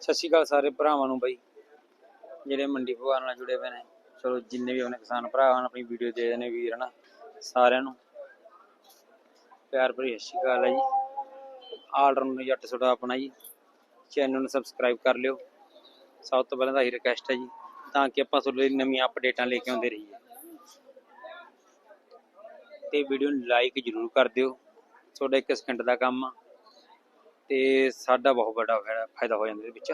ਸਤਿ ਸ਼੍ਰੀ ਅਕਾਲ ਸਾਰੇ ਭਰਾਵਾਂ ਨੂੰ ਬਾਈ। ਜਿਹੜੇ ਮੰਡੀ ਭਗਵਾਨ ਨਾਲ ਜੁੜੇ ਹੋਏ ਨੇ, ਚਲੋ ਜਿੰਨੇ ਵੀ ਆਪਣੇ ਕਿਸਾਨ ਭਰਾ ਹਨ, ਆਪਣੀ ਵੀਡੀਓ ਦੇਖਦੇ ਨੇ ਵੀਰ, ਹਨਾ, ਸਾਰਿਆਂ ਨੂੰ। ਪਿਆਰ ਭਰੀ ਸਤਿ ਸ਼੍ਰੀ ਅਕਾਲ ਹੈ ਜੀ। ਆਲਰਾਊਂਡਰ ਜੱਟ ਤੁਹਾਡਾ ਆਪਣਾ ਜੀ। ਚੈਨਲ ਨੂੰ ਸਬਸਕ੍ਰਾਈਬ ਕਰ ਲਿਓ। ਸਭ ਤੋਂ ਪਹਿਲਾਂ ਤਾਂ ਇਹ ਰਿਕਵੈਸਟ ਹੈ ਜੀ, ਤਾਂ ਕਿ ਆਪਾਂ ਤੁਹਾਡੇ ਲਈ ਨਵੀਆਂ ਅਪਡੇਟਾਂ ਲੈ ਕੇ ਆਉਂਦੇ ਰਹੀਏ। ਤੇ ਵੀਡੀਓ ਨੂੰ ਲਾਈਕ ਜ਼ਰੂਰ ਕਰ ਦਿਓ। ਤੁਹਾਡਾ ਇੱਕ ਸਕਿੰਟ ਦਾ ਕੰਮ ਆ। ਤੇ ਸਾਡਾ ਬਹੁਤ ਵੱਡਾ ਫਾਇਦਾ ਫਾਇਦਾ ਹੋ ਜਾਂਦਾ ਇਹਦੇ ਵਿੱਚ।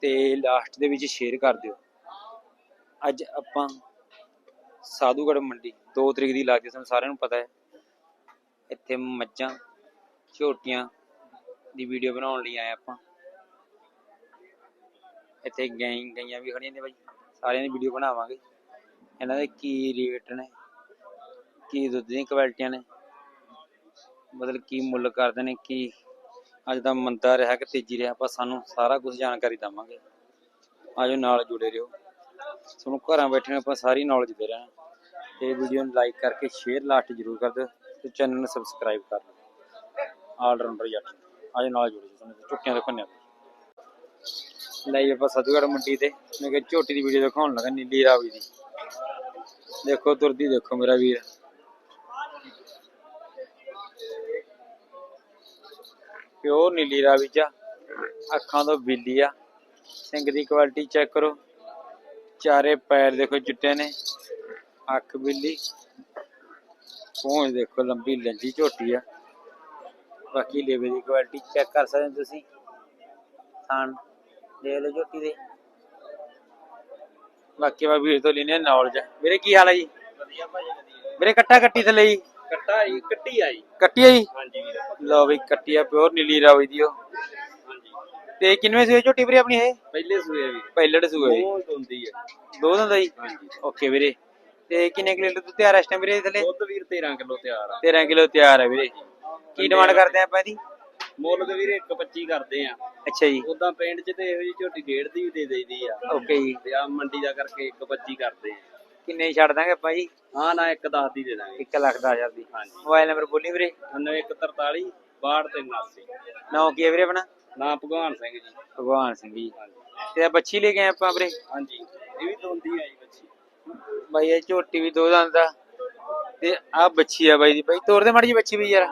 ਤੇ ਲਾਸਟ ਦੇ ਵਿੱਚ ਸ਼ੇਅਰ ਕਰ ਦਿਓ। ਅੱਜ ਆਪਾਂ ਸਾਧੂਗੜ ਮੰਡੀ 2 ਤਰੀਕ ਦੀ ਲੱਗਦੀ ਸਾਨੂੰ ਸਾਰਿਆਂ ਨੂੰ ਪਤਾ ਹੈ। ਇੱਥੇ ਮੱਝਾਂ, ਝੋਟੀਆਂ ਦੀ ਵੀਡੀਓ ਬਣਾਉਣ ਲਈ ਆਏ ਆਪਾਂ। ਇੱਥੇ ਗਾਂ ਗਈਆਂ ਵੀ ਖੜੀਆਂ ਨੇ ਬਾਈ। ਸਾਰਿਆਂ ਦੀ ਵੀਡੀਓ ਬਣਾਵਾਂਗੇ। ਇਹਨਾਂ ਦੇ ਕੀ ਰੇਟ ਨੇ, ਕੀ ਦੁੱਧ ਦੀਆਂ ਕੁਆਲਿਟੀਆਂ ਨੇ, ਮਤਲਬ ਕੀ ਮੁੱਲ ਕਰਦੇ ਨੇ, ਕੀ ਅੱਜ ਦਾ ਮੰਦਾ ਰਿਹਾ ਕਿ ਤੇਜ਼ੀ ਰਿਹਾ, ਆਪਾਂ ਸਾਨੂੰ ਸਾਰਾ ਕੁਝ ਜਾਣਕਾਰੀ ਦਵਾਂਗੇ। ਆਜੋ ਨਾਲ ਜੁੜੇ ਰਹੋ। ਤੁਹਾਨੂੰ ਘਰਾਂ ਬੈਠੇ ਨੂੰ ਆਪਾਂ ਸਾਰੀ ਨੌਲੇਜ ਦੇ ਰਹੇ ਹਾਂ। ਤੇ ਵੀਡੀਓ ਨੂੰ ਲਾਈਕ ਕਰਕੇ ਸ਼ੇਅਰ ਲਾਸਟ ਜ਼ਰੂਰ ਕਰ ਦਿਓ ਤੇ ਚੈਨਲ ਨੂੰ ਸਬਸਕ੍ਰਾਈਬ ਕਰ ਲਓ ਆਲਰਾਊਂਡਰ ਜੱਟ। ਆਜੋ ਨਾਲ ਜੁੜੇ ਜੀ ਤੁਹਾਨੂੰ। ਝੁੱਟੀਆਂ ਦਿਖਾਉਂਦੇ ਆਪਾਂ ਲਈ ਆਪਾਂ ਸਤੂਗੜ ਮੰਡੀ ਤੇ। ਮੈਂ ਕਿਹਾ ਝੋਟੀ ਦੀ ਵੀਡੀਓ ਦਿਖਾਉਣ ਲੱਗਾ, ਨੀਲੀ ਰਾਵੀ ਦੀ। ਦੇਖੋ ਤੁਰਦੀ ਦੇਖੋ ਮੇਰਾ ਵੀਰ। ਪਿਓਰ ਨੀਲੀ ਰਾਵੀ ਆ। ਅੱਖਾਂ ਤੋਂ ਬਿੱਲੀ ਆ। ਸਿੰਘ ਦੀ ਕੁਆਲਿਟੀ ਚੈੱਕ ਕਰੋ। ਚਾਰੇ ਪੈਰ ਦੇਖੋ ਚਿੱਟੇ ਨੇ। ਅੱਖ ਬਿੱਲੀ। ਪੂੰਛ ਦੇਖੋ ਲੰਬੀ ਲੰਜੀ ਝੋਟੀ ਆ। ਬਾਕੀ ਲੇਵੇ ਦੀ ਕੁਆਲਿਟੀ ਚੈੱਕ ਕਰ ਸਕਦੇ ਤੁਸੀਂ। ਥਾਣ ਦੇ ਲਓ ਝੋਟੀ ਦੇ। ਬਾਕੀ ਮੈਂ ਵੀਰ ਤੋਂ ਲੈਣੇ ਨੌਲੇਜ ਵੀਰੇ ਕੀ ਹਾਲ ਹੈ ਜੀ? ਵਧੀਆ ਭਾਜੀ ਵਧੀਆ। ਵੀਰੇ ਕੱਟਾ ਕੱਟੀ ਥੱਲੇ ਜੀ। ਕੱਟਾ ਜੀ ਕੱਟੀ ਆਈ ਕੱਟੀ ਆ ਜੀ? ਹਾਂਜੀ ਵੀਰ। ਲਓ ਵੀ ਕੱਟੀ ਆ ਪਿਓਰ ਨੀਲੀ ਰਾਵੀ ਦੀ ਉਹ। ਹਾਂਜੀ। ਤੇ ਕਿੰਨਵੇਂ ਸੂਏ ਝੋਟੀ ਵੀਰੇ ਆਪਣੀ ਇਹ? ਪਹਿਲੇ ਸੂਏ ਵੀ ਪਹਿਲੜ ਸੂਏ ਜੀ। ਬਹੁਤ ਹੁੰਦੀ ਹੈ ਦੋ ਦਿਨ ਦਾ ਜੀ? ਹਾਂਜੀ। ਓਕੇ ਵੀਰੇ। ਤੇ ਕਿੰਨੇ ਕਿਲੋ ਦੁੱਧ ਤਿਆਰ ਹੈ ਇਸ ਟਾਈਮ ਵੀਰੇ ਥੱਲੇ? ਦੁੱਧ ਵੀਰ 13 ਕਿਲੋ ਤਿਆਰ ਆ। 13 ਕਿਲੋ ਤਿਆਰ ਹੈ ਵੀਰੇ। ਕੀ ਡਿਮਾਂਡ ਕਰਦੇ ਆਪਾਂ ਇਹਦੀ? ਮੁੱਲ ਤੇ ਵੀਰੇ 1.25 ਕਰਦੇ ਆ। ਅੱਛਾ ਜੀ। ਉਦਾਂ ਪਿੰਡ 'ਚ ਤੇ ਇਹੋ ਜਿਹੀ ਝੋਟੀ ਡੇਢ ਦੀ ਵੀ ਦੇ ਦੇਈਦੀ ਆ। ਓਕੇ ਜੀ। ਤੇ ਆ ਮੰਡੀ ਦਾ ਕਰਕੇ 1.25 ਕਰਦੇ ਆ। ਕਿੰਨੇ ਛੱਡ ਦਾਂਗੇ ਆਪਾਂ ਜੀ? ਹਾਂ ਨਾ 1.10 ਦੀ ਦੇ ਦਾਂਗੇ। 1 ਲੱਖ 10000 ਦੀ। ਹਾਂਜੀ। ਮੋਬਾਈਲ ਨੰਬਰ ਬੋਲੀ ਵੀਰੇ। 9143 62 ਨਾਮ ਕੀ ਹੈ ਵੀਰੇ ਆਪਣਾ? ਨਾ ਭਗਵਾਨ ਸਿੰਘ ਜੀ। ਭਗਵਾਨ ਸਿੰਘ ਜੀ। ਤੇ ਆ ਬੱਚੀ ਲੈ ਕੇ ਆਏ ਆਪਾਂ ਵੀਰੇ? ਹਾਂਜੀ। ਇਹ ਵੀ ਦੋਂਦੀ ਆਈ ਬੱਚੀ। ਬਾਈ ਇਹ ਝੋਟੀ ਵੀ ਦੋ ਦੰਦ ਦਾ ਤੇ ਆ ਬੱਚੀ ਆ ਬਾਈ ਦੀ। ਬਾਈ ਤੋੜ ਦੇ ਮਾੜੀ ਜੀ ਬੱਚੀ ਵੀ ਯਾਰ।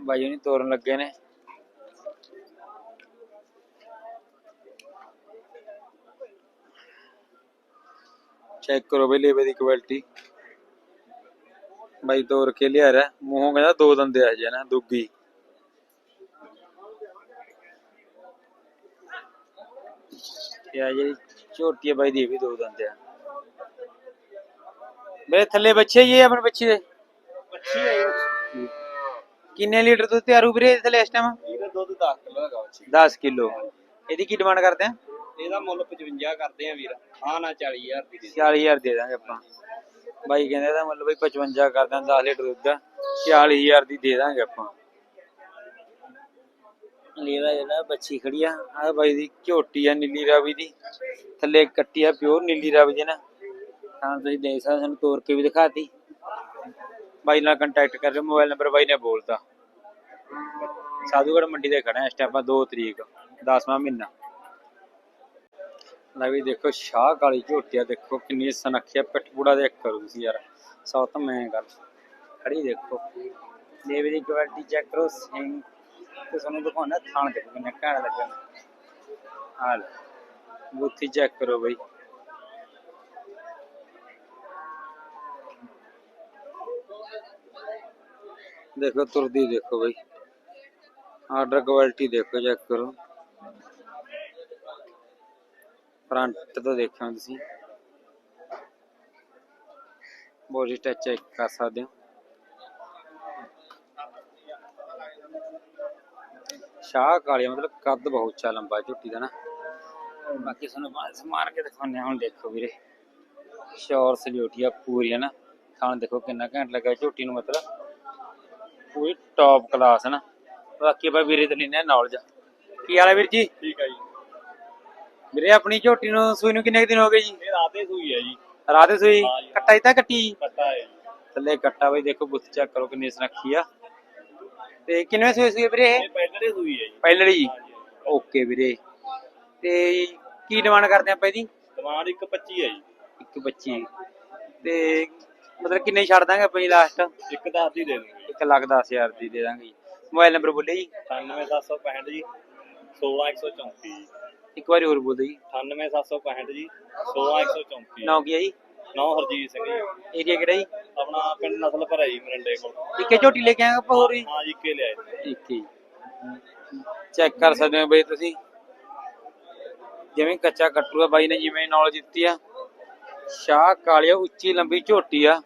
ਬਾਈ ਉਹਨੇ ਤੋੜਨ ਲੱਗੇ ਨੇ। ਚੈੱਕ ਕਰੋ ਬਈ ਲੇਵੇ ਦੀ ਕੁਆਲਿਟੀ ਬਾਈ ਤੋੜ ਕੇ ਲਿਆ ਰਿਹਾ ਮੂੰਹੋਂ ਕਹਿੰਦਾ ਦੋ ਦੰਦੇ ਆ ਜੇ ਨਾ ਦੁੱਗੀ ਆ ਜਿਹੜੀ ਝੋਟੀ ਬਾਈ ਦੀ ਇਹ ਵੀ ਦੋ ਦੰਦ ਆ। ਮੇਰੇ ਥੱਲੇ ਬੱਚੇ ਹੀ ਆ ਆਪਣੇ ਬੱਚੇ ਦੇ। ਬੱਚੀ ਆਈ ਕਿੰਨੇ ਲੀਟਰ ਦੁੱਧ ਤਿਆਰ ਹੋ ਵੀਰੇ ਥੱਲੇ ਇਸ ਟਾਈਮ ਇਹਦਾ ਦੁੱਧ 10 ਕਿਲੋ ਹੈਗਾ ਬੱਚੀ 10 ਕਿਲੋ। ਇਹਦੀ ਕੀ ਡਿਮਾਂਡ ਕਰਦੇ ਆ? ਇਹਦਾ ਮੁੱਲ 55 ਕਰਦੇ ਆ ਵੀਰ। ਹਾਂ ਨਾ 40000 ਦੀ ਦੇ ਦੇ 40000 ਦੇ ਦਾਂਗੇ ਆਪਾਂ। ਬਾਈ ਕਹਿੰਦੇ ਇਹਦਾ ਮਤਲਬ ਬਈ 55 ਕਰਦੇ ਆ 10 ਲੀਟਰ ਦੁੱਧ। ਦਾ 40000 ਦੀ ਦੇ ਦਾਂਗੇ ਆਪਾਂ। ਲੀਰਾ ਜਿਹੜਾ ਬੱਚੀ ਖੜੀ ਆ ਆ ਬਾਈ ਦੀ ਝੋਟੀ ਆ ਨੀਲੀ ਰਾਵੀ ਦੀ। ਥੱਲੇ ਕੱਟੀ ਆ ਪਿਓਰ ਨੀਲੀ ਰਾਵੀ ਦੀ ਨਾ। ਤਾਂ ਤੁਸੀਂ ਦੇਖ ਸਕਦੇ ਹੋ, ਸਾਨੂੰ ਤੋੜ ਕੇ ਵੀ ਦਿਖਾਤੀ। ਬਾਈ ਨਾਲ ਕੰਟੈਕਟ ਕਰ ਲਿਓ ਮੋਬਾਈਲ ਨੰਬਰ ਬਾਈ ਨੇ ਬੋਲਤਾ। ਸਾਧੂਗੜ ਮੰਡੀ ਤੇ ਖੜਾ ਇਸ ਟਾਈਮ ਆਪਾਂ 2 ਤਰੀਕ 10ਵਾਂ ਮਹੀਨਾ। ਲੈ ਵੀ ਦੇਖੋ, ਸ਼ਾਹ ਕਾਲੀ ਝੋਟੀਆ ਦੇਖੋ, ਕਿੰਨੀ ਸਨਖਿਆ ਪਿੱਠਪੂੜਾ ਦੇਖ ਕਰੋ ਤੁਸੀਂ ਯਾਰ। ਸੌ ਤਾਂ ਮੈਂ ਗੱਲ ਖੜੀ ਦੇਖੋ। ਲੇਵੇ ਦੀ ਕੁਆਲਿਟੀ ਚੈੱਕ ਕਰੋ ਸਿੰਘ ਤੇ ਤੁਹਾਨੂੰ ਦਿਖਾਉਣਾ ਥਾਣ ਦੇਖੋ ਕਿੰਨੇ ਘੈਂਟ ਲੱਗਣ। ਹਾਲ ਬੁੱਥੀ ਚੈੱਕ ਕਰੋ ਬਈ। ਦੇਖੋ, ਤੁਰਦੀ ਦੇਖੋ ਬਈ। ਆਰਡਰ ਕੁਆਲਿਟੀ ਦੇਖੋ ਚੈੱਕ ਕਰੋ। ਫਰੰਟ ਤੋਂ ਦੇਖਿਆ ਤੁਸੀਂ। ਬੋਡੀ ਟੱਚ ਚੈੱਕ ਕਰ ਸਕਦੇ ਹੋ। ਸ਼ਾਹ ਕਾਲੀ ਮਤਲਬ ਕੱਦ ਬਹੁਤ ਉੱਚਾ ਲੰਬਾ, ਝੁੱਟੀ ਦਾ ਨਾ। ਬਾਕੀ ਤੁਹਾਨੂੰ ਬਾਅਦ ਮਾਰ ਕੇ ਦਿਖਾਉਂਦੇ ਹੁਣ ਦੇਖੋ ਵੀਰੇ। ਸ਼ੋਰ ਸਲਿਊਟੀਆ ਪੂਰੀ ਹੈ ਨਾ। ਖਾਣ ਦੇਖੋ ਕਿੰਨਾ ਘੈਂਟ ਲੱਗਾ ਝੋਟੀ ਨੂੰ, ਮਤਲਬ। ਪੂਰੀ ਟੌਪ ਕਲਾਸ ਹੈ ਨਾ। ਬਾਕੀ ਆਪਾਂ ਵੀਰੇ ਤੇ ਲੈਣੇ ਨੌਲੇਜ ਕੀ ਹਾਲ ਹੈ ਵੀਰ ਜੀ? ਠੀਕ ਆ ਜੀ। ਵੀਰੇ ਆਪਣੀ ਝੋਟੀ ਨੂੰ ਸੂਈ ਨੂੰ ਕਿੰਨੇ ਕੁ ਦਿਨ ਹੋ ਗਏ ਜੀ? ਇਹ ਰਾਤੇ ਸੂਈ ਹੈ ਜੀ। ਰਾਤ ਸੂਈ? ਹਾਂ ਜੀ। ਕੱਟਾ ਹੀ ਤਾਂ ਕੱਟੀ ਜੀ? ਕੱਟਾ ਹੈ ਜੀ। ਥੱਲੇ ਕੱਟਾ ਬਈ ਦੇਖੋ ਬੁੱਤ ਚੈੱਕ ਕਰੋ ਕਿੰਨੀ ਸੁਨੱਖੀ ਆ। ਤੇ ਕਿੰਨੇ ਸੂਏ ਸੂਏ ਵੀਰੇ ਇਹ? ਇਹ ਪਹਿਲੇ ਸੂਈ ਹੈ ਜੀ। ਪਹਿਲੜੀ ਜੀ। ਹਾਂਜੀ ਓਕੇ ਵੀਰੇ। ਤੇ ਕੀ ਡਿਮਾਂਡ ਕਰਦੇ ਆਪਾਂ ਇਹਦੀ? ਡਿਮਾਂਡ ਇੱਕ 25 ਹੈ ਜੀ। ਇੱਕ ਬੱਚੀ ਤੇ ਮਤਲਬ ਕਿੰਨੇ ਛੱਡ ਦਾਂਗੇ ਆਪਣੀ ਲਾਸਟ ਇੱਕ 10 ਦੀ ਦੇ ਦੂੰਗੇ। 1 ਲੱਖ 10000 ਦੀ ਦੇ ਦਾਂਗੇ ਜੀ। ਮੋਬਾਈਲ ਨੰਬਰ ਬੋਲੇ ਜੀ। 98765 ਜੀ। 16134 ਜੀ। ਇੱਕ ਵਾਰੀ ਹੋਰ ਬੋਲ ਜੀ। 98765 ਜੀ 16134 ਨਾਮ ਕੀ ਹੈ ਜੀ? ਹਰਜੀਤ ਸਿੰਘ ਜੀ। ਏਰੀਆ ਕਿਹੜਾ ਜੀ? ਆਪਣਾ ਪਿੰਡ ਨਸਲ ਭਰਾ ਜੀ ਮਰੰਡੇ ਕੋਲ। ਇੱਕੇ ਝੋਟੀ ਲੈ ਕੇ ਆਏਗਾ ਆਪਾਂ ਹੋਰ ਜੀ? ਹਾਂ ਜੀ ਕੇ ਲਿਆਏ ਇੱਕ ਹੀ ਚੈੱਕ ਕਰ ਸਕਦੇ ਹੋ ਬਈ ਤੁਸੀਂ। ਜਿਵੇਂ ਕੱਚਾ ਕੱਟੂਗਾ ਬਾਈ ਨੇ ਜਿਵੇਂ ਨੌਲੇਜ ਦਿੱਤੀ ਆ। ਸ਼ਾਹ ਕਾਲੀਆ ਉੱਚੀ ਲੰਬੀ ਝੋਟੀ ਆ।